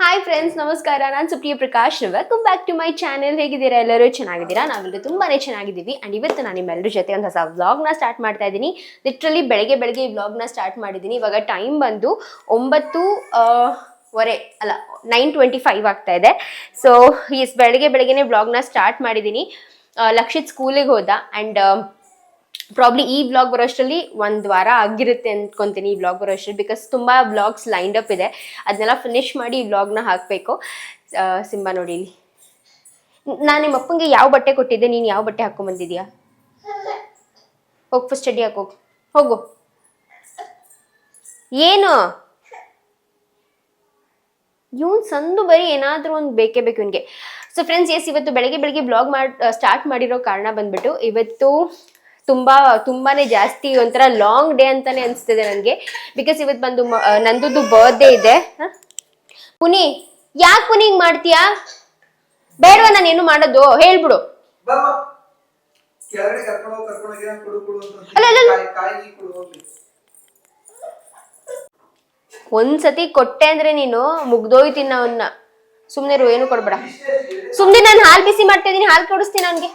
Hi friends ನಮಸ್ಕಾರ. ನಾನು Supriya Prakash welcome back to my channel ಹೇಗಿದ್ದೀರಾ ಎಲ್ಲರೂ? ಚೆನ್ನಾಗಿದ್ದೀರಾ? ನಾವೆಲ್ಲರೂ ತುಂಬಾ ಚೆನ್ನಾಗಿದ್ದೀವಿ. ಅಂಡ್ ಇವತ್ತು ನಾನು ನಿಮ್ಮೆಲ್ಲರ ಜೊತೆ ಒಂದು ಹೊಸ ವ್ಲಾಗ್ನ ಸ್ಟಾರ್ಟ್ ಮಾಡ್ತಾ ಇದ್ದೀನಿ. ಲಿಟ್ರಲಿ ಬೆಳಗ್ಗೆ ಬೆಳಗ್ಗೆ ಈ ವ್ಲಾಗ್ನ ಸ್ಟಾರ್ಟ್ ಮಾಡಿದ್ದೀನಿ. ಇವಾಗ ಟೈಮ್ ಬಂದು ಒಂಬತ್ತು ವರೆ, ಅಲ್ಲ ನೈನ್ ಟ್ವೆಂಟಿ ಫೈವ್ ಆಗ್ತಾ ಇದೆ. ಸೊ ಎಸ್ ಬೆಳಗ್ಗೆ ಬೆಳಗ್ಗೆನೆ ವ್ಲಾಗ್ನ ಸ್ಟಾರ್ಟ್ ಮಾಡಿದ್ದೀನಿ. ಲಕ್ಷಿತ್ ಸ್ಕೂಲಿಗೆ ಹೋದ. ಆ್ಯಂಡ್ ಪ್ರಾಬ್ಲಿ ಈ ವ್ಲಾಗ್ ಬರೋಷ್ಟರಲ್ಲಿ ಒಂದು ವಾರ ಆಗಿರುತ್ತೆ ಅಂದ್ಕೊತೀನಿ ಈ ವ್ಲಾಗ್ ಬರೋಷ್ಟರಲ್ಲಿ ಬಿಕಾಸ್ ತುಂಬ ಬ್ಲಾಗ್ಸ್ ಲೈಂಡ್ ಅಪ್ ಇದೆ. ಅದನ್ನೆಲ್ಲ ಫಿನಿಶ್ ಮಾಡಿ ಈ ವ್ಲಾಗ್ನ ಹಾಕಬೇಕು. ಸಿಂಬಾ ನೋಡಿ ನಾನು ನಿಮ್ಮ ಅಪ್ಪಂಗೆ ಯಾವ ಬಟ್ಟೆ ಕೊಟ್ಟಿದ್ದೆ? ನೀನು ಯಾವ ಬಟ್ಟೆ ಹಾಕೊಂಬಂದಿದ್ಯಾ ಹೋಗಿ ಫಸ್ಟ್ ಸ್ಟಡಿ ಹಾಕೋ, ಹೋಗು. ಏನು? ಇವನ್ ಸಂದು ಬರೀ ಏನಾದರೂ ಒಂದು ಬೇಕೇ ಬೇಕು ಇವನಿಗೆ. ಸೊ ಫ್ರೆಂಡ್ಸ್ ಎಸ್ ಇವತ್ತು ಬೆಳಗ್ಗೆ ಬೆಳಗ್ಗೆ ಬ್ಲಾಗ್ ಮಾಡಿ, ಸ್ಟಾರ್ಟ್ ಮಾಡಿರೋ ಕಾರಣ ಬಂದ್ಬಿಟ್ಟು ಇವತ್ತು ತುಂಬಾ ತುಂಬಾನೇ ಜಾಸ್ತಿ ಒಂಥರ ಲಾಂಗ್ ಡೇ ಅಂತಾನೆ ಅನಿಸ್ತಿದೆ ನನಗೆ. ಬಿಕಾಸ್ ಇವತ್ತು ಬಂದು ನಂದುದು ಬರ್ಡೇ ಇದೆ? ಪುನಿ ಯಾಕೆ ಪುನಿ ಹಿಂಗ್ ಮಾಡ್ತೀಯಾ? ಬೇಡವಾ ನಾನು ಏನು ಮಾಡೋದು? ಹೇಳ್ಬಿಡು. ಒಂದ್ಸತಿ ಕೊಟ್ಟೆ ಅಂದ್ರೆ ನೀನು ಮುಗ್ದೋಯ್ತೀನಿ ಅವನ್ನ ಸುಮ್ನೆ ಏನು ಕೊಡ್ಬೇಡ. ಸುಮ್ನೆ ನಾನು ಹಾಲು ಬಿಸಿ ಮಾಡ್ತಾ ಇದೀನಿ ಹಾಲು ಕೊಡಿಸ್ತೀನಿ ಅವನಿಗೆ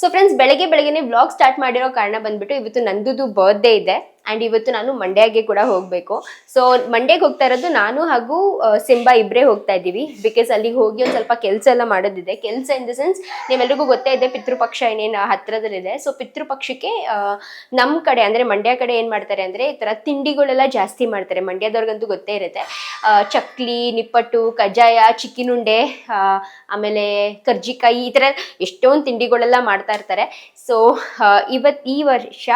ಸೊ ಫ್ರೆಂಡ್ಸ್ ಬೆಳಗ್ಗೆ ಬೆಳಗ್ಗೆನೆ ವ್ಲಾಗ್ ಸ್ಟಾರ್ಟ್ ಮಾಡಿರೋ ಕಾರಣ ಬಂದ್ಬಿಟ್ಟು ಇವತ್ತು ನಂದುದು ಬರ್ತ್ಡೇ ಇದೆ. ಆ್ಯಂಡ್ ಇವತ್ತು ನಾನು ಮಂಡ್ಯಗೆ ಕೂಡ ಹೋಗಬೇಕು. ಸೊ ಮಂಡ್ಯಗೆ ಹೋಗ್ತಾ ಇರೋದು ನಾನು ಹಾಗೂ ಸಿಂಬಾ ಇಬ್ಬರೇ ಹೋಗ್ತಾ ಇದ್ದೀವಿ. ಬಿಕಾಸ್ ಅಲ್ಲಿಗೆ ಹೋಗಿ ಒಂದು ಸ್ವಲ್ಪ ಕೆಲಸ ಎಲ್ಲ ಮಾಡೋದಿದೆ. ಕೆಲಸ ಇನ್ ದ ಸೆನ್ಸ್ ನಿಮ್ಮೆಲ್ರಿಗೂ ಗೊತ್ತೇ ಇದೆ, ಪಿತೃಪಕ್ಷ ಏನೇನು ಹತ್ತಿರದಲ್ಲಿದೆ ಸೊ ಪಿತೃಪಕ್ಷಕ್ಕೆ ನಮ್ಮ ಕಡೆ ಅಂದರೆ ಮಂಡ್ಯ ಕಡೆ ಏನು ಮಾಡ್ತಾರೆ ಅಂದರೆ ಈ ಥರ ತಿಂಡಿಗಳೆಲ್ಲ ಜಾಸ್ತಿ ಮಾಡ್ತಾರೆ. ಮಂಡ್ಯದವ್ರಿಗಂತೂ ಗೊತ್ತೇ ಇರುತ್ತೆ. ಚಕ್ಲಿ, ನಿಪ್ಪಟ್ಟು, ಕಜ್ಜಾಯ, ಚಿಕ್ಕಿನುಂಡೆ ಆಮೇಲೆ ಕರ್ಜಿಕಾಯಿ ಈ ಥರ ಎಷ್ಟೊಂದು ತಿಂಡಿಗಳೆಲ್ಲ ಮಾಡ್ತಾ ಇರ್ತಾರೆ. ಸೊ ಇವತ್ತು ಈ ವರ್ಷ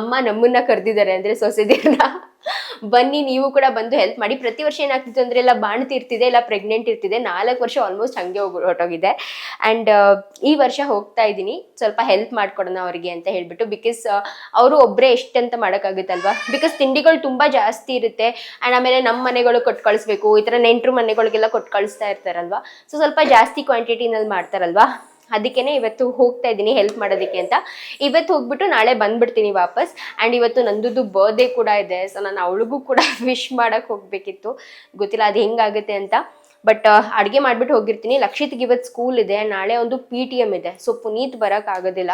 ಅಮ್ಮ ನಮ್ಮನ್ನ ಕರೆದಿದ್ದಾರೆ ಅಂದ್ರೆ ಸೊಸೆದಿರನ್ನ ಬನ್ನಿ, ನೀವು ಕೂಡ ಬಂದು ಹೆಲ್ಪ್ ಮಾಡಿ. ಪ್ರತಿ ವರ್ಷ ಏನಾಗ್ತಿತ್ತು ಅಂದ್ರೆ ಎಲ್ಲ ಬಾಣ್ತಿರ್ತಿದೆ ಇಲ್ಲ ಪ್ರೆಗ್ನೆಂಟ್ ಇರ್ತಿದೆ. ನಾಲ್ಕು ವರ್ಷ ಆಲ್ಮೋಸ್ಟ್ ಹಂಗೆ ಹೋಗಿ ಹೊರಟೋಗಿದೆ. ಆ್ಯಂಡ್ ಈ ವರ್ಷ ಹೋಗ್ತಾ ಇದ್ದೀನಿ. ಸ್ವಲ್ಪ ಹೆಲ್ಪ್ ಮಾಡ್ಕೊಡೋಣ ಅವರಿಗೆ ಅಂತ ಹೇಳ್ಬಿಟ್ಟು. ಬಿಕಾಸ್ ಅವರು ಒಬ್ಬರೇ ಎಷ್ಟಂತ ಮಾಡೋಕ್ಕಾಗುತ್ತಲ್ವಾ? ಬಿಕಾಸ್ ತಿಂಡಿಗಳು ತುಂಬ ಜಾಸ್ತಿ ಇರುತ್ತೆ. ಆ್ಯಂಡ್ ಆಮೇಲೆ ನಮ್ಮ ಮನೆಗಳು ಕೊಟ್ಟು ಕಳಿಸ್ಬೇಕು ಈ ಥರ ನೆಂಟರು ಮನೆಗಳಿಗೆಲ್ಲ ಕೊಟ್ಟು ಕಳಿಸ್ತಾ ಇರ್ತಾರಲ್ವಾ? ಸೊ ಸ್ವಲ್ಪ ಜಾಸ್ತಿ ಕ್ವಾಂಟಿಟಿನಲ್ಲಿ ಮಾಡ್ತಾರಲ್ವಾ? ಅದಕ್ಕೇನೆ ಇವತ್ತು ಹೋಗ್ತಾ ಇದ್ದೀನಿ ಹೆಲ್ಪ್ ಮಾಡೋದಕ್ಕೆ ಅಂತ. ಇವತ್ತು ಹೋಗ್ಬಿಟ್ಟು ನಾಳೆ ಬಂದ್ಬಿಡ್ತೀನಿ ವಾಪಸ್. ಆ್ಯಂಡ್ ಇವತ್ತು ನಂದುದು ಬರ್ಡೇ ಕೂಡ ಇದೆ ಸೊ ನಾನು ಅವಳಿಗೂ ಕೂಡ ವಿಶ್ ಮಾಡೋಕ್ಕೆ ಹೋಗಬೇಕಿತ್ತು. ಗೊತ್ತಿಲ್ಲ ಅದು ಹೆಂಗಾಗುತ್ತೆ ಅಂತ. ಬಟ್ ಅಡುಗೆ ಮಾಡಿಬಿಟ್ಟು ಹೋಗಿರ್ತೀನಿ. ಲಕ್ಷಿತ್ಗೆ ಇವತ್ತು ಸ್ಕೂಲ್ ಇದೆ, ನಾಳೆ ಒಂದು ಪಿ ಟಿ ಎಂ ಇದೆ. ಸೊ ಪುನೀತ್ ಬರೋಕ್ಕಾಗೋದಿಲ್ಲ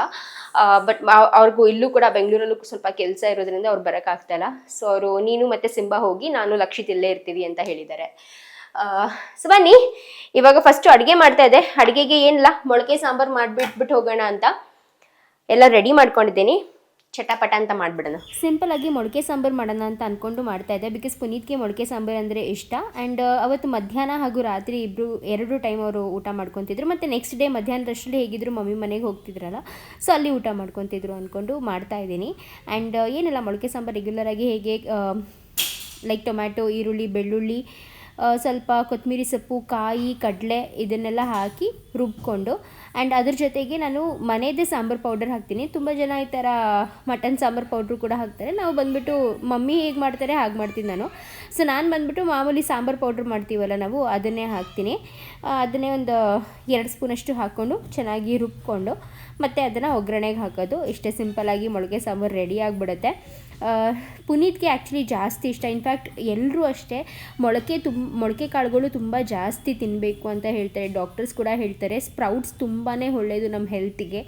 ಬಟ್ ಅವ್ರಿಗೂ ಇಲ್ಲೂ ಕೂಡ ಬೆಂಗಳೂರಲ್ಲೂ ಸ್ವಲ್ಪ ಕೆಲಸ ಇರೋದ್ರಿಂದ ಅವ್ರು ಬರೋಕ್ಕಾಗ್ತಾಯಿಲ್ಲ ಸೊ ಅವರು, ನೀನು ಮತ್ತು ಸಿಂಬಾ ಹೋಗಿ, ನಾನು ಲಕ್ಷಿತ್ ಇಲ್ಲೇ ಇರ್ತೀವಿ ಅಂತ ಹೇಳಿದ್ದಾರೆ. ಸೊ ಬನ್ನಿ, ಇವಾಗ ಫಸ್ಟು ಅಡುಗೆ ಮಾಡ್ತಾ ಇದೆ. ಅಡುಗೆಗೆ ಏನಿಲ್ಲ, ಮೊಳಕೆ ಸಾಂಬಾರು ಮಾಡಿಬಿಟ್ಬಿಟ್ಟು ಹೋಗೋಣ ಅಂತ. ಎಲ್ಲ ರೆಡಿ ಮಾಡ್ಕೊಂಡಿದ್ದೀನಿ. ಚಟಪಟ ಅಂತ ಮಾಡಿಬಿಡೋಣ. ಸಿಂಪಲ್ ಆಗಿ ಮೊಳಕೆ ಸಾಂಬಾರು ಮಾಡೋಣ ಅಂತ ಅಂದ್ಕೊಂಡು ಮಾಡ್ತಾ ಇದ್ದೆ. ಬಿಕಾಸ್ ಪುನೀತ್ಗೆ ಮೊಳಕೆ ಸಾಂಬಾರು ಅಂದರೆ ಇಷ್ಟ. ಆ್ಯಂಡ್ ಅವತ್ತು ಮಧ್ಯಾಹ್ನ ಹಾಗೂ ರಾತ್ರಿ ಇಬ್ಬರು ಎರಡು ಟೈಮ್ ಅವರು ಊಟ ಮಾಡ್ಕೊತಿದ್ರು. ಮತ್ತು ನೆಕ್ಸ್ಟ್ ಡೇ ಮಧ್ಯಾಹ್ನದಷ್ಟರಲ್ಲಿ ಹೇಗಿದ್ರು ಮಮ್ಮಿ ಮನೆಗೆ ಹೋಗ್ತಿದ್ರಲ್ಲ ಸೊ ಅಲ್ಲಿ ಊಟ ಮಾಡ್ಕೊತಿದ್ರು ಅಂದ್ಕೊಂಡು ಮಾಡ್ತಾ ಇದ್ದೀನಿ. ಆ್ಯಂಡ್ ಏನಿಲ್ಲ, ಮೊಳಕೆ ಸಾಂಬಾರು ರೆಗ್ಯುಲರಾಗಿ ಹೇಗೆ ಲೈಕ್ ಟೊಮ್ಯಾಟೊ ಈರುಳ್ಳಿ, ಬೆಳ್ಳುಳ್ಳಿ ಸ್ವಲ್ಪ ಕೊತ್ತಂಬರಿ ಸೊಪ್ಪು, ಕಾಯಿ, ಕಡಲೆ ಇದನ್ನೆಲ್ಲ ಹಾಕಿ ರುಬ್ಕೊಂಡು ಆ್ಯಂಡ್ ಅದ್ರ ಜೊತೆಗೆ ನಾನು ಮನೆಯದೇ ಸಾಂಬಾರು ಪೌಡರ್ ಹಾಕ್ತೀನಿ. ತುಂಬ ಜನ ಈ ಥರ ಮಟನ್ ಸಾಂಬಾರು ಪೌಡ್ರು ಕೂಡ ಹಾಕ್ತಾರೆ. ನಾವು ಬಂದುಬಿಟ್ಟು ಮಮ್ಮಿ ಹೇಗೆ ಮಾಡ್ತಾರೆ ಹಾಗೆ ಮಾಡ್ತೀನಿ ನಾನು. ಸೊ ನಾನು ಬಂದುಬಿಟ್ಟು ಮಾಮೂಲಿ ಸಾಂಬಾರು ಪೌಡ್ರ್ ಮಾಡ್ತೀವಲ್ಲ ನಾವು, ಅದನ್ನೇ ಹಾಕ್ತೀನಿ. ಅದನ್ನೇ ಒಂದು ಎರಡು ಸ್ಪೂನಷ್ಟು ಹಾಕ್ಕೊಂಡು ಚೆನ್ನಾಗಿ ರುಬ್ಕೊಂಡು, ಮತ್ತು ಅದನ್ನು ಒಗ್ಗರಣೆಗೆ ಹಾಕೋದು. ಇಷ್ಟೇ ಸಿಂಪಲ್ಲಾಗಿ ಮೊಳಕೆ ಸಾಂಬಾರು ರೆಡಿ ಆಗಿಬಿಡುತ್ತೆ. ಪುನೀತ್ಗೆ ಆ್ಯಕ್ಚುಲಿ ಜಾಸ್ತಿ ಇಷ್ಟ. ಇನ್ಫ್ಯಾಕ್ಟ್ ಎಲ್ಲರೂ ಅಷ್ಟೇ ಮೊಳಕೆ ತುಂಬ ಮೊಳಕೆ ಕಾಳುಗಳು ತುಂಬ ಜಾಸ್ತಿ ತಿನ್ನಬೇಕು ಅಂತ ಹೇಳ್ತಾರೆ. ಡಾಕ್ಟರ್ಸ್ ಕೂಡ ಹೇಳ್ತಾರೆ ಸ್ಪ್ರೌಟ್ಸ್ ತುಂಬಾ ಒಳ್ಳೆಯದು ನಮ್ಮ ಹೆಲ್ತಿಗೆ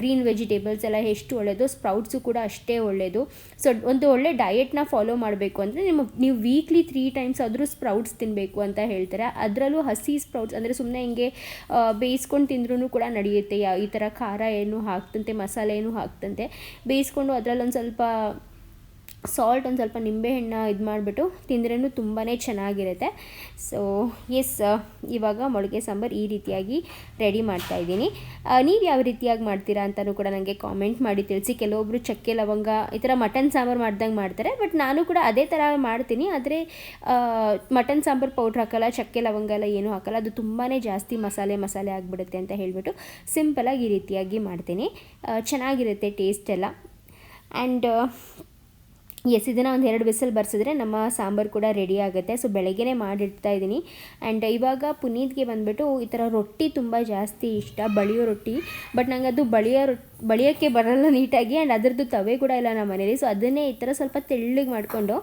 ಗ್ರೀನ್ ವೆಜಿಟೇಬಲ್ಸ್ ಎಲ್ಲ ಎಷ್ಟು ಒಳ್ಳೆಯದು ಸ್ಪ್ರೌಟ್ಸು ಕೂಡ ಅಷ್ಟೇ ಒಳ್ಳೆಯದು ಸೊ ಒಂದು ಒಳ್ಳೆ ಡಯೆಟ್ನ ಫಾಲೋ ಮಾಡಬೇಕು ಅಂದರೆ ನಿಮ್ಮ, ನೀವು ವೀಕ್ಲಿ ತ್ರೀ ಟೈಮ್ಸ್ ಆದರೂ ಸ್ಪ್ರೌಟ್ಸ್ ತಿನ್ನಬೇಕು ಅಂತ ಹೇಳ್ತಾರೆ. ಅದರಲ್ಲೂ ಹಸಿ ಸ್ಪ್ರೌಟ್ಸ್ ಅಂದರೆ ಸುಮ್ಮನೆ ಹಿಂಗೆ ಬೇಯಿಸ್ಕೊಂಡು ತಿಂದ್ರೂ ಕೂಡ ನಡೆಯುತ್ತೆ. ಈ ಥರ ಖಾರ ಏನು ಹಾಕ್ತಂತೆ, ಮಸಾಲೆ ಏನು ಹಾಕ್ತಂತೆ, ಬೇಯಿಸ್ಕೊಂಡು ಅದರಲ್ಲೊಂದು ಸ್ವಲ್ಪ ಸಾಲ್ಟ್ ಒಂದು ಸ್ವಲ್ಪ ನಿಂಬೆಹಣ್ಣು ಇದು ಮಾಡಿಬಿಟ್ಟು ತಿಂದ್ರೂ ತುಂಬಾ ಚೆನ್ನಾಗಿರುತ್ತೆ. ಸೊ ಎಸ್ ಇವಾಗ ಮೊಳಕೆ ಸಾಂಬಾರು ಈ ರೀತಿಯಾಗಿ ರೆಡಿ ಮಾಡ್ತಾ ಇದ್ದೀನಿ. ನೀವು ಯಾವ ರೀತಿಯಾಗಿ ಮಾಡ್ತೀರಾ ಅಂತಲೂ ಕೂಡ ನನಗೆ ಕಾಮೆಂಟ್ ಮಾಡಿ ತಿಳಿಸಿ. ಕೆಲವೊಬ್ಬರು ಚಕ್ಕೆ, ಲವಂಗ ಈ ಥರ ಮಟನ್ ಸಾಂಬಾರು ಮಾಡ್ದಂಗೆ ಮಾಡ್ತಾರೆ. ಬಟ್ ನಾನು ಕೂಡ ಅದೇ ಥರ ಮಾಡ್ತೀನಿ. ಆದರೆ ಮಟನ್ ಸಾಂಬಾರು ಪೌಡ್ರ್ ಹಾಕಲ್ಲ, ಚಕ್ಕೆ, ಲವಂಗ ಎಲ್ಲ ಏನೂ ಹಾಕಲ್ಲ. ಅದು ತುಂಬಾ ಜಾಸ್ತಿ ಮಸಾಲೆ ಮಸಾಲೆ ಆಗಿಬಿಡುತ್ತೆ ಅಂತ ಹೇಳಿಬಿಟ್ಟು ಸಿಂಪಲಾಗಿ ಈ ರೀತಿಯಾಗಿ ಮಾಡ್ತೀನಿ. ಚೆನ್ನಾಗಿರುತ್ತೆ ಟೇಸ್ಟ್ ಎಲ್ಲ. ಆ್ಯಂಡ್ ಎಸ್ ಇದನ್ನು ಒಂದು ಎರಡು ಬಿಸಿಲು ಬರ್ಸಿದ್ರೆ ನಮ್ಮ ಸಾಂಬಾರು ಕೂಡ ರೆಡಿ ಆಗುತ್ತೆ. ಸೊ ಬೆಳಗ್ಗೆನೇ ಮಾಡಿಡ್ತಾ ಇದ್ದೀನಿ ಆ್ಯಂಡ್ ಇವಾಗ ಪುನೀತ್ಗೆ ಬಂದುಬಿಟ್ಟು ಈ ಥರ ರೊಟ್ಟಿ ತುಂಬ ಜಾಸ್ತಿ ಇಷ್ಟ, ಬಳಿಯೋ ರೊಟ್ಟಿ. ಬಟ್ ನನಗೆ ಅದು ಬಳಿಯೋ ರೊಟ್ಟಿ ಬಳಿಯೋಕ್ಕೆ ಬರಲ್ಲ ನೀಟಾಗಿ ಆ್ಯಂಡ್ ಅದರದ್ದು ತವೆ ಕೂಡ ಇಲ್ಲ ನಮ್ಮ ಮನೇಲಿ. ಸೊ ಅದನ್ನೇ ಈ ಥರ ಸ್ವಲ್ಪ ತೆಳ್ಳಗೆ ಮಾಡಿಕೊಂಡು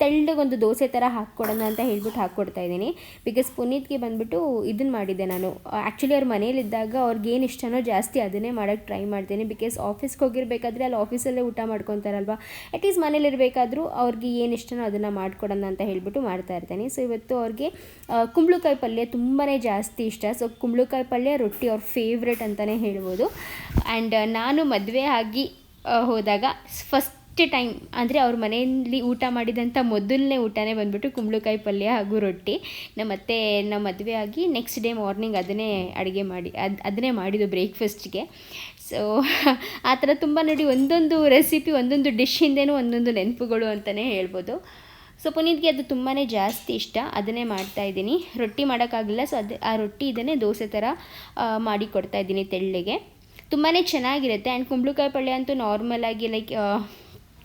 ತೆಳ್ಳಗೆ ಒಂದು ದೋಸೆ ಥರ ಹಾಕ್ಕೊಡೋಣ ಅಂತ ಹೇಳ್ಬಿಟ್ಟು ಹಾಕ್ಕೊಡ್ತಾ ಇದ್ದೀನಿ. ಬಿಕಾಸ್ ಪುನೀತ್ಗೆ ಬಂದುಬಿಟ್ಟು ಇದನ್ನು ಮಾಡಿದ್ದೆ ನಾನು. ಆ್ಯಕ್ಚುಲಿ ಅವ್ರ ಮನೇಲಿದ್ದಾಗ ಅವ್ರಿಗೆ ಏನು ಇಷ್ಟನೋ ಜಾಸ್ತಿ ಅದನ್ನೇ ಮಾಡೋಕ್ಕೆ ಟ್ರೈ ಮಾಡ್ತೀನಿ. ಬಿಕಾಸ್ ಆಫೀಸ್ಗೆ ಹೋಗಿರ್ಬೇಕಾದ್ರೆ ಅಲ್ಲಿ ಆಫೀಸಲ್ಲೇ ಊಟ ಮಾಡ್ಕೊತಾರಲ್ವ? ಅಟ್ಲೀಸ್ಟ್ ಮನೇಲಿರಬೇಕಾದ್ರೂ ಅವ್ರಿಗೆ ಏನು ಇಷ್ಟನೋ ಅದನ್ನು ಮಾಡ್ಕೊಡೋಣ ಅಂತ ಹೇಳ್ಬಿಟ್ಟು ಮಾಡ್ತಾ ಇರ್ತೀನಿ. ಸೊ ಇವತ್ತು ಅವ್ರಿಗೆ ಕುಂಬಳಕಾಯಿ ಪಲ್ಯ ತುಂಬಾ ಜಾಸ್ತಿ ಇಷ್ಟ. ಸೊ ಕುಂಬಳಕಾಯಿ ಪಲ್ಯ ರೊಟ್ಟಿ ಅವ್ರ ಫೇವ್ರೇಟ್ ಅಂತಲೇ ಹೇಳ್ಬೋದು. ಆ್ಯಂಡ್ ನಾನು ಮದುವೆ ಆಗಿ ಹೋದಾಗ ಫಸ್ಟ್ ಟೈಮ್ ಅಂದರೆ ಅವ್ರ ಮನೆಯಲ್ಲಿ ಊಟ ಮಾಡಿದಂಥ ಮೊದಲನೇ ಊಟನೇ ಬಂದುಬಿಟ್ಟು ಕುಂಬಳಕಾಯಿ ಪಲ್ಯ ಹಾಗೂ ರೊಟ್ಟಿ. ನಮ್ಮ ಅತ್ತೆ ನಮ್ಮ ಮದುವೆ ಆಗಿ ನೆಕ್ಸ್ಟ್ ಡೇ ಮಾರ್ನಿಂಗ್ ಅದನ್ನೇ ಅಡುಗೆ ಮಾಡಿ, ಅದು, ಅದನ್ನೇ ಮಾಡಿದ್ದು ಬ್ರೇಕ್ಫಾಸ್ಟ್ಗೆ ಸೊ ಆ ಥರ ತುಂಬ ನೋಡಿ ಒಂದೊಂದು ರೆಸಿಪಿ ಒಂದೊಂದು ಡಿಶ್ ಒಂದೊಂದು ನೆನಪುಗಳು ಅಂತಲೇ ಹೇಳ್ಬೋದು. ಸೊ ಪುನೀತ್ಗೆ ಅದು ತುಂಬಾ ಜಾಸ್ತಿ ಇಷ್ಟ. ಅದನ್ನೇ ಮಾಡ್ತಾ ಇದ್ದೀನಿ. ರೊಟ್ಟಿ ಮಾಡೋಕ್ಕಾಗಿಲ್ಲ. ಸೊ ಅದು, ಆ ರೊಟ್ಟಿ ಇದನ್ನೇ ದೋಸೆ ಥರ ಮಾಡಿ ಕೊಡ್ತಾ ಇದ್ದೀನಿ ತೆಳ್ಳಗೆ. ತುಂಬಾ ಚೆನ್ನಾಗಿರುತ್ತೆ. ಆ್ಯಂಡ್ ಕುಂಬಳಕಾಯಿ ಪಲ್ಯ ಅಂತೂ ನಾರ್ಮಲಾಗಿ ಲೈಕ್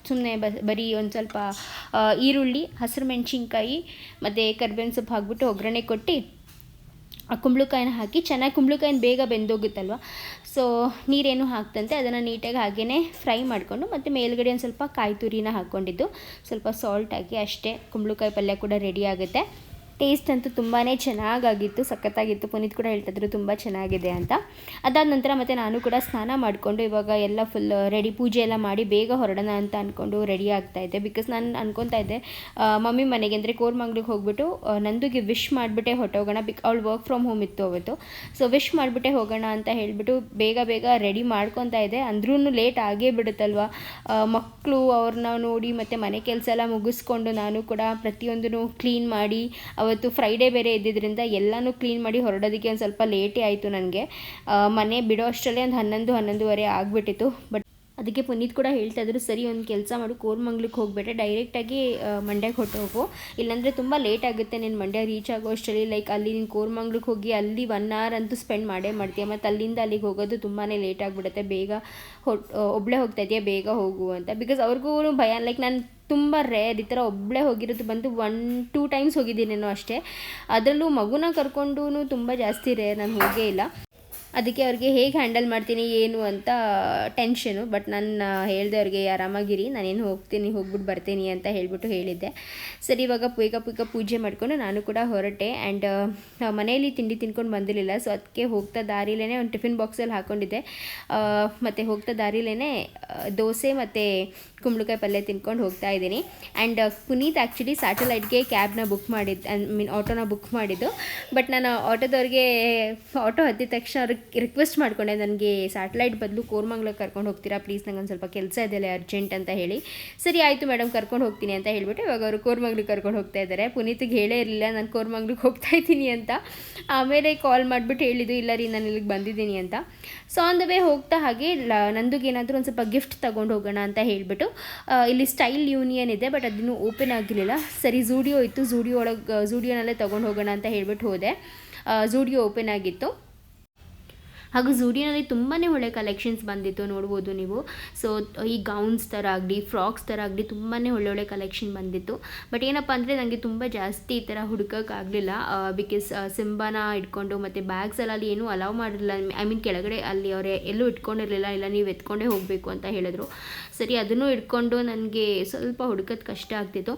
ಸುಮ್ಮನೆ ಬ, ಬರೀ ಒಂದು ಸ್ವಲ್ಪ ಈರುಳ್ಳಿ, ಹಸಿರು ಮೆಣಸಿನ್ಕಾಯಿ, ಮತ್ತು ಕರ್ಬೇವಿನ ಸೊಪ್ಪು ಹಾಕ್ಬಿಟ್ಟು ಒಗ್ಗರಣೆ ಕೊಟ್ಟು ಆ ಕುಂಬಳಕಾಯಿನ ಹಾಕಿ ಚೆನ್ನಾಗಿ ಕುಂಬಳಕಾಯಿನ ಬೇಗ ಬೆಂದೋಗುತ್ತಲ್ವ? ಸೊ ನೀರೇನು ಹಾಕ್ತಂತೆ, ಅದನ್ನು ನೀಟಾಗಿ ಹಾಗೇ ಫ್ರೈ ಮಾಡಿಕೊಂಡು, ಮತ್ತು ಮೇಲ್ಗಡೆ ಒಂದು ಸ್ವಲ್ಪ ಕಾಯಿ ತುರಿನ ಹಾಕ್ಕೊಂಡಿದ್ದು ಸ್ವಲ್ಪ ಸಾಲ್ಟ್ ಹಾಕಿ ಅಷ್ಟೇ ಕುಂಬಳಕಾಯಿ ಪಲ್ಯ ಕೂಡ ರೆಡಿ ಆಗುತ್ತೆ. ಟೇಸ್ಟ್ ಅಂತೂ ತುಂಬಾ ಚೆನ್ನಾಗಾಗಿತ್ತು, ಸಖತ್ತಾಗಿತ್ತು. ಪುನೀತ್ ಕೂಡ ಹೇಳ್ತಿದ್ರು ತುಂಬ ಚೆನ್ನಾಗಿದೆ ಅಂತ. ಅದಾದ ನಂತರ ಮತ್ತು ನಾನು ಕೂಡ ಸ್ನಾನ ಮಾಡಿಕೊಂಡು ಇವಾಗ ಎಲ್ಲ ಫುಲ್ ರೆಡಿ ಪೂಜೆ ಎಲ್ಲ ಮಾಡಿ ಬೇಗ ಹೊರಡೋಣ ಅಂತ ಅಂದ್ಕೊಂಡು ರೆಡಿ ಆಗ್ತಾ ಇದ್ದೆ. ಬಿಕಾಸ್ ನಾನು ಅನ್ಕೊತಾ ಇದ್ದೆ ಮಮ್ಮಿ ಮನೆಗೆ ಅಂದರೆ ಕೋರ್ಮಂಗ್ಳಿಗೆ ಹೋಗ್ಬಿಟ್ಟು ನಂದುಗೆ ವಿಶ್ ಮಾಡಿಬಿಟ್ಟೆ ಹೊಟ್ಟೋಗೋಣ ಬಿಕ್ ಅವಳು ವರ್ಕ್ ಫ್ರಮ್ ಹೋಮ್ ಇತ್ತು ಅವತ್ತು. ಸೊ ವಿಶ್ ಮಾಡಿಬಿಟ್ಟೆ ಹೋಗೋಣ ಅಂತ ಹೇಳಿಬಿಟ್ಟು ಬೇಗ ಬೇಗ ರೆಡಿ ಮಾಡ್ಕೊತಾ ಇದ್ದೆ. ಅಂದ್ರೂ ಲೇಟ್ ಆಗೇ ಬಿಡುತ್ತಲ್ವ? ಮಕ್ಕಳು ಅವ್ರನ್ನ ನೋಡಿ ಮತ್ತು ಮನೆ ಕೆಲಸ ಎಲ್ಲ ಮುಗಿಸ್ಕೊಂಡು ನಾನು ಕೂಡ ಪ್ರತಿಯೊಂದನ್ನು ಕ್ಲೀನ್ ಮಾಡಿ ಅವತ್ತು ಫ್ರೈಡೇ ಬೇರೆ ಇದ್ದಿದ್ದರಿಂದ ಎಲ್ಲನೂ ಕ್ಲೀನ್ ಮಾಡಿ ಹೊರಡೋದಕ್ಕೆ ಒಂದು ಸ್ವಲ್ಪ ಲೇಟೇ ಆಯಿತು ನನಗೆ. ಮನೆ ಬಿಡೋ ಅಷ್ಟರಲ್ಲೇ ಒಂದು ಹನ್ನೊಂದು, ಹನ್ನೊಂದುವರೆ ಆಗಿಬಿಟ್ಟಿತ್ತು ಬಟ್ ಅದಕ್ಕೆ ಪುನೀತ್ ಕೂಡ ಹೇಳ್ತಾ ಇದ್ರು, ಸರಿ, ಒಂದು ಕೆಲಸ ಮಾಡು ಕೋರ್ಮಂಗ್ಲಕ್ಕೆ ಹೋಗ್ಬೇಟೆ ಡೈರೆಕ್ಟಾಗಿ ಮಂಡ್ಯಕ್ಕೆ ಹೊಟ್ಟೋಗು ಇಲ್ಲಾಂದರೆ ತುಂಬ ಲೇಟ್ ಆಗುತ್ತೆ ನೀನು ಮಂಡ್ಯ ರೀಚ್ ಆಗೋ ಅಷ್ಟರಲ್ಲಿ. ಲೈಕ್ ಅಲ್ಲಿ ನೀನು ಕೋರ್ಮಂಗ್ಲಕ್ಕೆ ಹೋಗಿ ಅಲ್ಲಿ ಒನ್ ಅವರ್ ಅಂತೂ ಸ್ಪೆಂಡ್ ಮಾಡೇ ಮಾಡ್ತೀಯ. ಮತ್ತು ಅಲ್ಲಿಂದ ಅಲ್ಲಿಗೆ ಹೋಗೋದು ತುಂಬಾ ಲೇಟ್ ಆಗಿಬಿಡುತ್ತೆ. ಬೇಗ ಒಬ್ಳೆ ಹೋಗ್ತಾ ಇದೆಯಾ? ಬೇಗ ಹೋಗು ಅಂತ. ಬಿಕಾಸ್ ಅವ್ರಿಗೂ ಭಯ. ಲೈಕ್ ನಾನು ತುಂಬ ರೇರ್ ಈ ಥರ ಒಬ್ಬಳೇ ಹೋಗಿರೋದು ಬಂದು ಒನ್ ಟೂ ಟೈಮ್ಸ್ ಹೋಗಿದ್ದೀನೇನೋ ಅಷ್ಟೇ. ಅದರಲ್ಲೂ ಮಗುನ ಕರ್ಕೊಂಡು ತುಂಬ ಜಾಸ್ತಿ ರೇರ್ ನಾನು ಹೋಗೇ ಇಲ್ಲ. ಅದಕ್ಕೆ ಅವ್ರಿಗೆ ಹೇಗೆ ಹ್ಯಾಂಡಲ್ ಮಾಡ್ತೀನಿ, ಏನು ಅಂತ ಟೆನ್ಷನು. ಬಟ್ ನಾನು ಹೇಳಿದೆ ಅವ್ರಿಗೆ ಆರಾಮಾಗಿರಿ ನಾನೇನು ಹೋಗ್ತೀನಿ ಹೋಗ್ಬಿಟ್ಟು ಬರ್ತೀನಿ ಅಂತ ಹೇಳಿಬಿಟ್ಟು ಹೇಳಿದ್ದೆ. ಸರಿ, ಇವಾಗ ಪುಯ್ಕ ಪುಯ್ಕ ಪೂಜೆ ಮಾಡಿಕೊಂಡು ನಾನು ಕೂಡ ಹೊರಟೆ. ಆ್ಯಂಡ್ ಮನೆಯಲ್ಲಿ ತಿಂಡಿ ತಿನ್ಕೊಂಡು ಬಂದಿರಲಿಲ್ಲ. ಸೊ ಅದಕ್ಕೆ ಹೋಗ್ತಾ ದಾರಿಲೇ ಒಂದು ಟಿಫಿನ್ ಬಾಕ್ಸಲ್ಲಿ ಹಾಕ್ಕೊಂಡಿದ್ದೆ ಮತ್ತು ಹೋಗ್ತಾ ದಾರಿಲೇ ದೋಸೆ ಮತ್ತು ಕುಂಬಳಕಾಯಿ ಪಲ್ಯ ತಿನ್ಕೊಂಡು ಹೋಗ್ತಾ ಇದ್ದೀನಿ. ಆ್ಯಂಡ್ ಪುನೀತ್ ಆ್ಯಕ್ಚುಲಿ ಸ್ಯಾಟಲೈಟ್ಗೆ ಕ್ಯಾಬ್ನ ಬುಕ್ ಮಾಡಿದ್ದು ಐ ಮೀನ್ ಆಟೋನ ಬುಕ್ ಮಾಡಿದ್ದು. ಬಟ್ ನಾನು ಆಟೋದವ್ರಿಗೆ ಆಟೋ ಹತ್ತಿದ ತಕ್ಷಣ ಅವ್ರಿಗೆ ರಿಕ್ವೆಸ್ಟ್ ಮಾಡಿಕೊಂಡೆ. ನನಗೆ ಸ್ಯಾಟಲೈಟ್ ಬದಲು ಕೋರ್ಮಂಗ್ಲಕ್ಕೆ ಕರ್ಕೊಂಡು ಹೋಗ್ತೀರಾ? ಪ್ಲೀಸ್ ನಂಗೆ ಒಂದು ಸ್ವಲ್ಪ ಕೆಲಸ ಇದೆಯಲ್ಲ ಅರ್ಜೆಂಟ್ ಅಂತ ಹೇಳಿ. ಸರಿ, ಆಯಿತು ಮೇಡಮ್ ಕರ್ಕೊಂಡು ಹೋಗ್ತೀನಿ ಅಂತ ಹೇಳಿಬಿಟ್ಟು ಇವಾಗ ಅವರು ಕೋರ್ಮಂಗ್ಲಿಗೆ ಕರ್ಕೊಂಡು ಹೋಗ್ತಾ ಇದ್ದಾರೆ. ಪುನೀತಿಗೆ ಹೇಳೇ ಇರಲಿಲ್ಲ, ನಾನು ಕೋರ್ಮಂಗ್ಲಿಗೆ ಹೋಗ್ತಾ ಇದ್ದೀನಿ ಅಂತ. ಆಮೇಲೆ ಕಾಲ್ ಮಾಡಿಬಿಟ್ಟು ಹೇಳಿದ್ದು, ಇಲ್ಲ ರೀ, ನಾನು ಇಲ್ಲಿಗೆ ಬಂದಿದ್ದೀನಿ ಅಂತ. ಸೊ ಆನ್ ದ ವೇ ಹೋಗ್ತಾ ಹಾಗೆ, ಲ, ನಂದುಗೆ ಏನಾದರೂ ಒಂದು ಸ್ವಲ್ಪ ಗಿಫ್ಟ್ ತೊಗೊಂಡು ಹೋಗೋಣ ಅಂತ ಹೇಳಿಬಿಟ್ಟು ಇಲ್ಲಿ ಸ್ಟೈಲ್ ಯೂನಿಯನ್ ಇದೆ, ಬಟ್ ಅದನ್ನು ಓಪನ್ ಆಗಿರಲಿಲ್ಲ. ಸರಿ ಝೂಡಿಯೋ ಇತ್ತು. ಝೂಡಿಯೋ ಒಳಗೆ ಝೂಡಿಯೋನಲ್ಲೇ ತೊಗೊಂಡು ಹೋಗೋಣ ಅಂತ ಹೇಳ್ಬಿಟ್ಟು ಹೋದೆ. ಝೂಡಿಯೋ ಓಪನ್ ಆಗಿತ್ತು. ಹಾಗೂ ಝೂಡಿಯೋನಲ್ಲಿ ತುಂಬಾ ಒಳ್ಳೆ ಕಲೆಕ್ಷನ್ಸ್ ಬಂದಿತ್ತು, ನೋಡ್ಬೋದು ನೀವು. ಸೊ ಈ ಗೌನ್ಸ್ ಥರ ಆಗಲಿ ಫ್ರಾಕ್ಸ್ ಥರ ಆಗಲಿ ತುಂಬಾ ಒಳ್ಳೊಳ್ಳೆ ಕಲೆಕ್ಷನ್ ಬಂದಿತ್ತು. ಬಟ್ ಏನಪ್ಪ ಅಂದರೆ ನನಗೆ ತುಂಬ ಜಾಸ್ತಿ ಈ ಥರ ಹುಡುಕೋಕ್ಕಾಗಲಿಲ್ಲ ಬಿಕಾಸ್ ಸಿಂಬಾನ ಇಟ್ಕೊಂಡು ಮತ್ತು ಬ್ಯಾಗ್ಸಲ್ಲಿ ಅಲ್ಲಿ ಏನೂ ಅಲೌ ಮಾಡಿರಲಿಲ್ಲ. ಐ ಮೀನ್ ಕೆಳಗಡೆ ಅಲ್ಲಿ ಅವರೇ ಎಲ್ಲೂ ಇಟ್ಕೊಂಡಿರಲಿಲ್ಲ. ಇಲ್ಲ, ನೀವು ಎತ್ಕೊಂಡೇ ಹೋಗಬೇಕು ಅಂತ ಹೇಳಿದ್ರು. ಸರಿ, ಅದನ್ನು ಇಟ್ಕೊಂಡು ನನಗೆ ಸ್ವಲ್ಪ ಹುಡುಕೋದು ಕಷ್ಟ ಆಗ್ತಿತ್ತು.